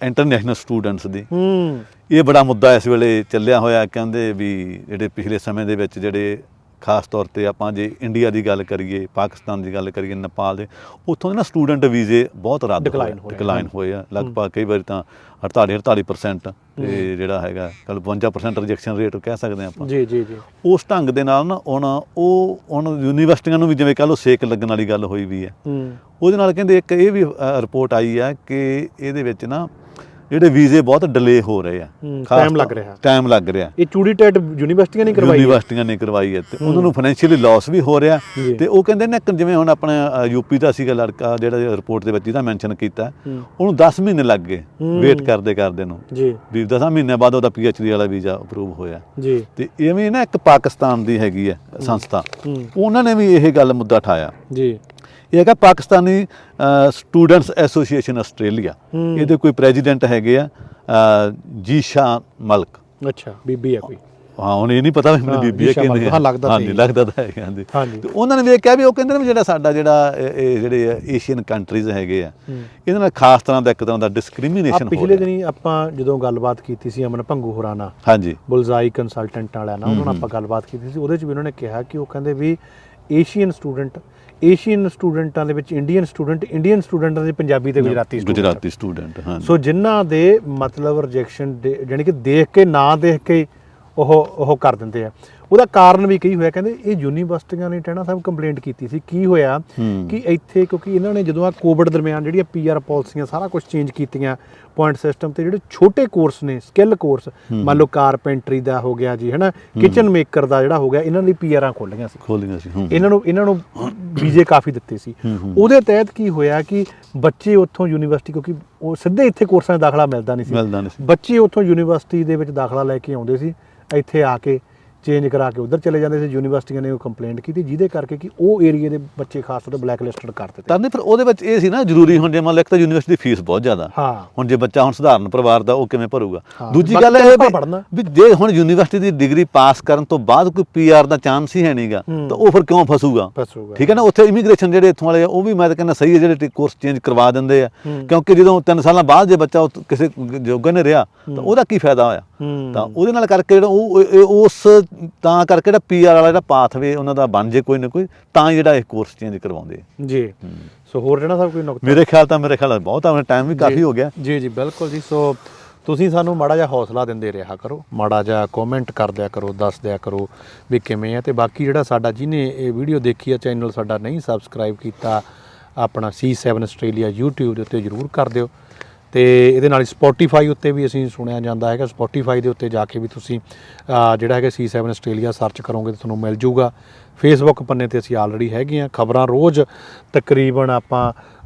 ਇੰਟਰਨੈਸ਼ਨਲ ਸਟੂਡੈਂਟਸ ਦੀ। ਹੂੰ। ਇਹ ਬੜਾ ਮੁੱਦਾ ਇਸ ਵੇਲੇ ਚੱਲਿਆ ਹੋਇਆ ਕਹਿੰਦੇ ਵੀ ਜਿਹੜੇ ਪਿਛਲੇ ਸਮੇਂ ਦੇ ਵਿੱਚ ਜਿਹੜੇ ਖਾਸ ਤੌਰ ਤੇ ਆਪਾਂ ਜੇ ਇੰਡੀਆ ਦੀ ਗੱਲ ਕਰੀਏ ਪਾਕਿਸਤਾਨ ਦੀ ਗੱਲ ਕਰੀਏ ਨੇਪਾਲ ਦੇ ਉੱਥੋਂ ਦੇ ਨਾ ਸਟੂਡੈਂਟ ਵੀਜ਼ੇ ਬਹੁਤ ਰੱਦ ਡਿਕਲਾਈਨ ਹੋਏ ਆ ਲਗਭਗ ਕਈ ਵਾਰੀ ਤਾਂ 48 48% ਤੇ ਜਿਹੜਾ ਹੈਗਾ ਕੱਲ 52% ਰਿਜੈਕਸ਼ਨ ਰੇਟ ਕਹਿ ਸਕਦੇ ਆਪਾਂ। ਜੀ ਜੀ ਜੀ। ਉਸ ਢੰਗ ਦੇ ਨਾਲ ਨਾ ਹੁਣ ਉਹ ਹੁਣ ਯੂਨੀਵਰਸਿਟੀਆਂ ਨੂੰ ਵੀ ਜਿਵੇਂ ਕਹ ਲਓ ਸੇਕ ਲੱਗਣ ਵਾਲੀ ਗੱਲ ਹੋਈ ਵੀ ਹੈ। ਹੂੰ। ਉਹਦੇ ਨਾਲ ਕਹਿੰਦੇ ਇੱਕ ਇਹ ਵੀ ਰਿਪੋਰਟ ਆਈ ਆ ਕਿ ਇਹਦੇ ਵਿੱਚ ਨਾ ਜਿਹੜੇ ਵੀਜ਼ੇ ਬਹੁਤ ਡਿਲੇ ਹੋ ਰਹੇ ਆ। time ਲੱਗ ਰਿਹਾ। ਟਾਈਮ ਲੱਗ ਰਿਹਾ। ਇਹ ਚੂੜੀ ਟੈਟ ਯੂਨੀਵਰਸਿਟੀਆਂ ਨਹੀਂ ਕਰਵਾਈ? ਯੂਨੀਵਰਸਿਟੀਆਂ ਨੇ ਕਰਵਾਈ ਹੈ ਤੇ ਉਹਨਾਂ ਨੂੰ ਫਾਈਨੈਂਸ਼ੀਅਲੀ ਲਾਸ ਵੀ ਹੋ ਰਿਹਾ। ਤੇ ਉਹ ਕਹਿੰਦੇ ਨੇ ਜਿਵੇਂ ਹੁਣ ਆਪਣੇ ਯੂਪੀ ਦਾ ਸੀਗਾ ਲੜਕਾ ਜਿਹੜਾ ਰਿਪੋਰਟ ਦੇ ਵਿੱਚ ਜਿਹਦਾ ਮੈਂਸ਼ਨ ਕੀਤਾ। ਉਹਨੂੰ 10 ਮਹੀਨੇ ਲੱਗ ਗਏ। ਵੇਟ ਕਰਦੇ ਕਰਦੇ ਨੂੰ। ਜੀ। ਵੀ 10 ਮਹੀਨੇ ਬਾਅਦ ਉਹਦਾ ਪੀਐਚਡੀ ਵਾਲਾ ਵੀਜ਼ਾ ਅਪਰੂਵ ਹੋਇਆ। ਜੀ। ਤੇ ਇਵੇਂ ਨਾ ਇੱਕ ਪਾਕਿਸਤਾਨ ਦੀ ਹੈਗੀ ਹੈ ਸੰਸਥਾ। ਉਹਨਾਂ ਨੇ ਵੀ ਇਹ ਗੱਲ ਮੁੱਦਾ ਉਠਾਇਆ ਜੀ। ਇਹ ਹੈਗਾ ਪਾਕਿਸਤਾਨੀ ਸਟੂਡੈਂਟਸ ਐਸੋਸੀਏਸ਼ਨ ਆਸਟ੍ਰੇਲੀਆ। ਇਹਦੇ ਕੋਈ ਪ੍ਰੈਜ਼ੀਡੈਂਟ ਹੈਗੇ ਆ ਜੀਸ਼ਾ ਮਲਕ। ਅੱਛਾ ਬੀਬੀ ਹੈ ਕੋਈ। ਹਾਂ ਹੁਣ ਇਹ ਨਹੀਂ ਪਤਾ ਵੀ ਮੇਰੀ ਬੀਬੀ ਹੈ ਕਿ ਨਹੀਂ ਹਾਂ, ਲੱਗਦਾ ਹੀ। ਲੱਗਦਾ ਤਾਂ ਹੈ ਹਾਂਜੀ। ਤੇ ਉਹਨਾਂ ਨੇ ਵੀ ਕਿਹਾ ਵੀ ਉਹ ਕਹਿੰਦੇ ਨੇ ਜਿਹੜਾ ਸਾਡਾ ਜਿਹੜਾ ਇਹ ਜਿਹੜੇ ਏਸ਼ੀਅਨ ਕੰਟਰੀਜ਼ ਹੈਗੇ ਆ। ਇਹਨਾਂ ਨਾਲ ਖਾਸ ਤਰ੍ਹਾਂ ਦਾ ਇੱਕ ਤਰ੍ਹਾਂ ਦਾ ਆ ਡਿਸਕ੍ਰਿਮੀਨੇਸ਼ਨ ਹੋ ਪਿਛਲੇ ਦਿਨੀ ਆਪਾਂ ਜਦੋਂ ਗੱਲਬਾਤ ਕੀਤੀ ਸੀ ਅਮਨ ਭੰਗੂ ਹੋਰਾਂ ਨਾਲ ਹਾਂਜੀ। ਬੁਲਜ਼ਾਈ ਕੰਸਲਟੈਂਟ ਵਾਲਿਆਂ ਨਾਲ ਉਹਨਾਂ ਨਾਲ ਆਪਾਂ ਗੱਲਬਾਤ ਕੀਤੀ ਸੀ ਉਹਦੇ ਚ ਵੀ ਉਹਨਾਂ ਨੇ ਕਿਹਾ ਕਿ ਉਹ ਕਹਿੰਦੇ ਵੀ ਏਸ਼ੀਅਨ ਸਟੂਡੈਂਟ ਏਸ਼ੀਅਨ ਸਟੂਡੈਂਟਾਂ ਦੇ ਵਿੱਚ ਇੰਡੀਅਨ ਸਟੂਡੈਂਟ ਇੰਡੀਅਨ ਸਟੂਡੈਂਟਾਂ ਦੇ ਪੰਜਾਬੀ ਤੇ ਗੁਜਰਾਤੀ। ਗੁਜਰਾਤੀ ਸਟੂਡੈਂਟ ਹਾਂਜੀ ਸੋ ਜਿਨ੍ਹਾਂ ਦੇ ਮਤਲਬ ਰਿਜੈਕਸ਼ਨ ਜਾਨੀ ਕਿ ਦੇਖ ਕੇ ਨਾ ਦੇਖ ਕੇ ਉਹ ਉਹ ਕਰ ਦਿੰਦੇ ਆ ਉਹਦਾ ਕਾਰਨ ਵੀ ਕੀ ਹੋਇਆ ਕਹਿੰਦੇ ਇਹ ਯੂਨੀਵਰਸਿਟੀਆਂ ਨੇ ਟੈਣਾ ਸਾਹਿਬ ਕੰਪਲੇਂਟ ਕੀਤੀ ਸੀ ਕੀ ਹੋਇਆ। ਕਿ ਇੱਥੇ ਕਿਉਂਕਿ ਇਹਨਾਂ ਨੇ ਜਦੋਂ ਆ ਕੋਵਿਡ ਦਰਮਿਆਨ ਜਿਹੜੀਆਂ ਪੀਆਰ ਪਾਲਿਸੀਆਂ ਸਾਰਾ ਕੁਝ ਚੇਂਜ ਕੀਤੀਆਂ ਪੁਆਇੰਟ ਸਿਸਟਮ ਤੇ ਜਿਹੜੇ ਛੋਟੇ ਕੋਰਸ ਨੇ ਸਕਿੱਲ ਕੋਰਸ ਮੰਨ ਲਓ ਕਾਰਪੈਂਟਰੀ ਦਾ ਹੋ ਗਿਆ ਜੀ ਹਨਾ ਕਿਚਨ ਮੇਕਰ ਦਾ ਜਿਹੜਾ ਹੋ ਗਿਆ ਇਹਨਾਂ ਲਈ ਪੀਆਰਾਂ ਖੋਲੀਆਂ ਸੀ। ਖੋਲੀਆਂ ਸੀ ਇਹਨਾਂ ਨੂੰ ਇਹਨਾਂ ਨੂੰ ਵੀਜ਼ੇ ਕਾਫੀ ਦਿੱਤੇ ਸੀ। ਉਹਦੇ ਤਹਿਤ ਕੀ ਹੋਇਆ ਕਿ ਬੱਚੇ ਉੱਥੋਂ ਯੂਨੀਵਰਸਿਟੀ ਕਿਉਂਕਿ ਉਹ ਸਿੱਧੇ ਇੱਥੇ ਕੋਰਸਾਂ 'ਚ ਦਾਖਲਾ ਮਿਲਦਾ ਨਹੀਂ ਸੀ। ਮਿਲਦਾ ਨਹੀਂ ਸੀ। ਬੱਚੇ ਉੱਥੋਂ ਯੂਨੀਵਰਸਿਟੀ ਦੇ ਵਿੱਚ ਦਾਖਲਾ ਲੈ ਕੇ ਆਉਂਦੇ ਸੀ ਇੱਥੇ ਆ ਕੇ ਚੇਂਜ ਕਰਾ ਕੇ ਉਧਰ ਚਲੇ ਜਾਂਦੇ ਸੀ ਯੂਨੀਵਰਸਿਟੀਆਂ ਨੇ ਉਹ ਕੰਪਲੇਂਟ ਕੀਤੀ ਜਿਹਦੇ ਕਰਕੇ ਕਿ ਉਹ ਏਰੀਆ ਦੇ ਬੱਚੇ ਖਾਸ ਤੌਰ ਤੇ ਬਲੈਕ ਲਿਸਟਡ ਕਰ ਦਿੱਤੇ। ਤਾਂ ਨਹੀਂ ਫਿਰ ਉਹਦੇ ਵਿੱਚ ਇਹ ਸੀ ਨਾ ਜ਼ਰੂਰੀ ਹੁਣ ਜੇ ਮੰਨ ਲਓ ਇੱਕ ਤਾਂ ਯੂਨੀਵਰਸਿਟੀ ਦੀ ਫੀਸ ਬਹੁਤ ਜ਼ਿਆਦਾ। ਹਾਂ। ਹੁਣ ਜੇ ਬੱਚਾ ਹੁਣ ਸਧਾਰਨ ਪਰਿਵਾਰ ਦਾ ਉਹ ਕਿਵੇਂ ਭਰੂਗਾ? ਦੂਜੀ ਗੱਲ ਇਹ ਵੀ- ਜੇ ਹੁਣ ਯੂਨੀਵਰਸਿਟੀ ਦੀ ਡਿਗਰੀ ਪਾਸ ਕਰਨ ਤੋਂ ਬਾਅਦ ਕੋਈ ਪੀਆਰ ਦਾ ਚਾਂਸ ਹੀ ਹੈ ਨਹੀਂਗਾ। ਤਾਂ ਉਹ ਫਿਰ ਕਿਉਂ ਫਸੂਗਾ? ਫਸੂਗਾ। ਠੀਕ ਹੈ ਨਾ ਉੱਥੇ ਇਮੀਗ੍ਰੇਸ਼ਨ ਜਿਹੜੇ ਇੱਥੋਂ ਵਾਲੇ ਆ, ਉਹ ਵੀ ਮੈਂ ਤਾਂ ਕਹਿੰਦਾ ਸਹੀ ਹੈ ਜਿਹੜੇ ਕੋਰਸ ਚੇਂਜ ਕਰਵਾ ਦਿੰਦੇ ਆ। ਕਿਉਂਕਿ ਜਦੋਂ 3 ਸਾਲਾਂ ਬਾਅਦ ਜੇ ਬੱਚਾ ਕਿਸੇ ਜੋਗਾ ਨੇ ਰਿਹਾ ਤਾਂ ਉਹਦਾ ਕੀ ਫਾਇਦਾ ਹੋਇਆ? ਤਾਂ ਉਹਦੇ ਨਾਲ ਕਰਕੇ ਜਿਹੜਾ ਉਹ ਉਸ ਤਾਂ ਕਰਕੇ ਜਿਹੜਾ ਪੀਆਰ ਵਾਲਾ ਜਿਹੜਾ ਪਾਥਵੇ ਉਹਨਾਂ ਦਾ ਬਣ ਜੇ ਕੋਈ ਨਾ ਕੋਈ ਤਾਂ ਹੀ ਜਿਹੜਾ ਇਹ ਕੋਰਸ ਚੇਂਜ ਕਰਵਾਉਂਦੇ। ਜੀ। ਸੋ ਹੋਰ ਜਿਹੜਾ ਸਾਹਿਬ ਕੋਈ ਨੁਕਤਾ ਮੇਰੇ ਖਿਆਲ ਤਾਂ ਮੇਰੇ ਖਿਆਲ ਬਹੁਤ ਆ ਟਾਈਮ ਵੀ ਕਾਫੀ ਹੋ ਗਿਆ। ਜੀ ਜੀ ਬਿਲਕੁਲ ਜੀ। ਸੋ ਤੁਸੀਂ ਸਾਨੂੰ ਮਾੜਾ ਜਿਹਾ ਹੌਸਲਾ ਦਿੰਦੇ ਰਿਹਾ ਕਰੋ ਮਾੜਾ ਜਿਹਾ ਕਮੈਂਟ ਕਰ ਦਿਆ ਕਰੋ ਦੱਸ ਦਿਆ ਕਰੋ ਵੀ ਕਿਵੇਂ ਆ ਤੇ ਬਾਕੀ ਜਿਹੜਾ ਸਾਡਾ ਜਿਹਨੇ ਇਹ ਵੀਡੀਓ ਦੇਖੀ ਆ ਚੈਨਲ ਸਾਡਾ ਨਹੀਂ ਸਬਸਕ੍ਰਾਈਬ ਕੀਤਾ ਆਪਣਾ C7 ਆਸਟ੍ਰੇਲੀਆ YouTube ਦੇ ਉੱਤੇ ਜਰੂਰ ਕਰ ਦਿਓ। ਤੇ ਇਹਦੇ ਨਾਲ Spotify ਉੱਤੇ ਵੀ ਅਸੀਂ ਸੁਣਿਆ ਜਾਂਦਾ ਹੈਗਾ। Spotify ਦੇ ਉੱਤੇ ਜਾ ਕੇ ਵੀ ਤੁਸੀਂ ਜਿਹੜਾ ਹੈਗਾ C7 ਆਸਟ੍ਰੇਲੀਆ ਸਰਚ ਕਰੋਗੇ ਤਾਂ ਤੁਹਾਨੂੰ ਮਿਲ ਜਾਊਗਾ ਫੇਸਬੁੱਕ ਪੰਨੇ ਤੇ ਅਸੀਂ ਆਲਰੇਡੀ ਹੈਗੇ ਆ ਖਬਰਾਂ ਰੋਜ਼ ਤਕਰੀਬਨ ਆਪਾਂ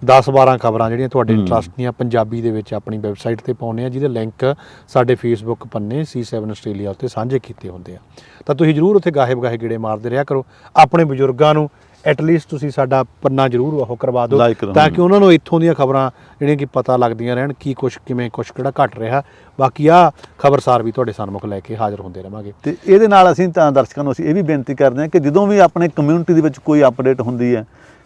10-12 ਖਬਰਾਂ ਜਿਹੜੀਆਂ ਤੁਹਾਡੇ ਇੰਟਰਸਟ ਦੀਆਂ ਪੰਜਾਬੀ ਦੇ ਵਿੱਚ ਆਪਣੀ ਵੈਬਸਾਈਟ ਤੇ ਪਾਉਂਦੇ ਆ ਜਿਹਦੇ ਲਿੰਕ ਸਾਡੇ ਫੇਸਬੁੱਕ ਪੰਨੇ C7 ਆਸਟ੍ਰੇਲੀਆ ਉੱਤੇ ਸਾਂਝੇ ਕੀਤੇ ਹੁੰਦੇ ਆ। ਤਾਂ ਤੁਸੀਂ ਜਰੂਰ ਉੱਥੇ ਗਾਹੇ ਬਗਾਹੇ ਗੇੜੇ ਮਾਰਦੇ ਰਿਹਾ ਕਰੋ। ਆਪਣੇ ਬਜ਼ੁਰਗਾਂ ਨੂੰ ਐਟਲੀਸਟ ਤੁਸੀਂ ਸਾਡਾ ਪੰਨਾ ਜਰੂਰ ਉਹ ਕਰਵਾ ਦਿਓ Like। ਤਾਂ ਕਿ ਉਹਨਾਂ ਨੂੰ ਇੱਥੋਂ ਦੀਆਂ ਖਬਰਾਂ ਜਿਹੜੀਆਂ ਕਿ ਪਤਾ ਲੱਗਦੀਆਂ ਰਹਿਣ ਕੀ ਕੁਛ ਕਿਵੇਂ ਕੁਛ ਕਿਹੜਾ ਘਟ ਰਿਹਾ। ਬਾਕੀ ਆ ਖਬਰਸਾਰ ਵੀ ਤੁਹਾਡੇ ਸਨਮੁਖ ਲੈ ਕੇ ਹਾਜ਼ਰ ਹੁੰਦੇ ਰਵਾਂਗੇ। ਤੇ ਇਹਦੇ ਨਾਲ ਅਸੀਂ ਤਾਂ ਦਰਸ਼ਕਾਂ ਨੂੰ ਅਸੀਂ ਇਹ ਵੀ ਬੇਨਤੀ ਕਰਦੇ ਹਾਂ ਕਿ ਜਦੋਂ ਵੀ ਆਪਣੇ ਕਮਿਊਨਿਟੀ ਦੇ ਵਿੱਚ ਕੋਈ ਅਪਡੇਟ ਹੁੰਦੀ ਹੈ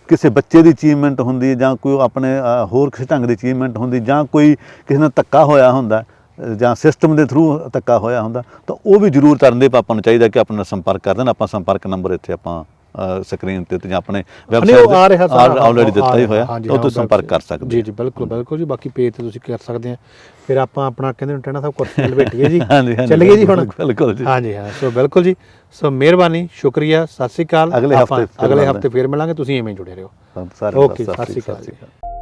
ਕਿਸੇ ਬੱਚੇ ਦੀ ਅਚੀਵਮੈਂਟ ਹੁੰਦੀ ਹੈ ਜਾਂ ਕੋਈ ਆਪਣੇ ਅ, ਹੋਰ ਕਿਸੇ ਢੰਗ ਦੀ ਅਚੀਵਮੈਂਟ ਹੁੰਦੀ ਜਾਂ ਕੋਈ ਕਿਸੇ ਨਾਲ ਧੱਕਾ ਹੋਇਆ ਹੁੰਦਾ ਅ, ਜਾਂ ਸਿਸਟਮ ਦੇ ਥਰੂ ਧੱਕਾ ਹੋਇਆ ਹੁੰਦਾ ਤਾਂ ਉਹ ਵੀ ਜ਼ਰੂਰ ਕਰਨ ਦੇ ਆਪਾਂ ਨੂੰ ਚਾਹੀਦਾ ਕਿ ਆਪਾਂ ਨਾਲ ਸੰਪਰਕ ਕਰ ਦੇਣ। ਆਪਾਂ ਸੰਪਰਕ ਨੰਬਰ ਇੱਥੇ ਆਪਾਂ ਸਕਰੀਨ ਤੇ ਜਾਂ ਆਪਣੇ ਉਹ ਆ ਰਿਹਾ ਸਾਰਾ ਆਲਰੇਡੀ ਦਿੱਤਾ ਹੀ ਹੋਇਆ ਉਹ ਹਾਂ, ਤੋਂ ਸੰਪਰਕ ਕਰ ਸਕਦੇ ਜੀ ਜੀ ਬਿਲਕੁਲ ਬਿਲਕੁਲ ਜੀ ਬਾਕੀ ਪੇਜ ਤੇ ਤੁਸੀਂ ਕਰ ਸਕਦੇ ਆ ਫਿਰ ਆਪਾਂ ਆਪਣਾ ਕਹਿੰਦੇ ਨੇ ਟੈਣਾ ਸਾਹਿਬ ਕੁਰਸੀ ਨਾਲ ਬੈਠੀਏ ਜੀ। ਚੱਲ ਗਏ ਜੀ ਹੁਣ। ਬਿਲਕੁਲ ਜੀ। ਹਾਂਜੀ ਹਾਂ ਸੋ ਬਿਲਕੁਲ ਜੀ। ਸੋ ਮਿਹਰਬਾਨੀ ਸ਼ੁਕਰੀਆ ਸਤਿ ਸ਼੍ਰੀ ਅਕਾਲ। ਅਗਲੇ ਹਫ਼ਤੇ ਅਗਲੇ ਹਫ਼ਤੇ ਫਿਰ ਮਿਲਾਂਗੇ ਤੁਸੀਂ ਐਵੇਂ ਜੁੜੇ ਰਹੋ। ਓਕੇ ਸਤਿ ਸ਼੍ਰੀ ਅਕਾਲ ਜੀ।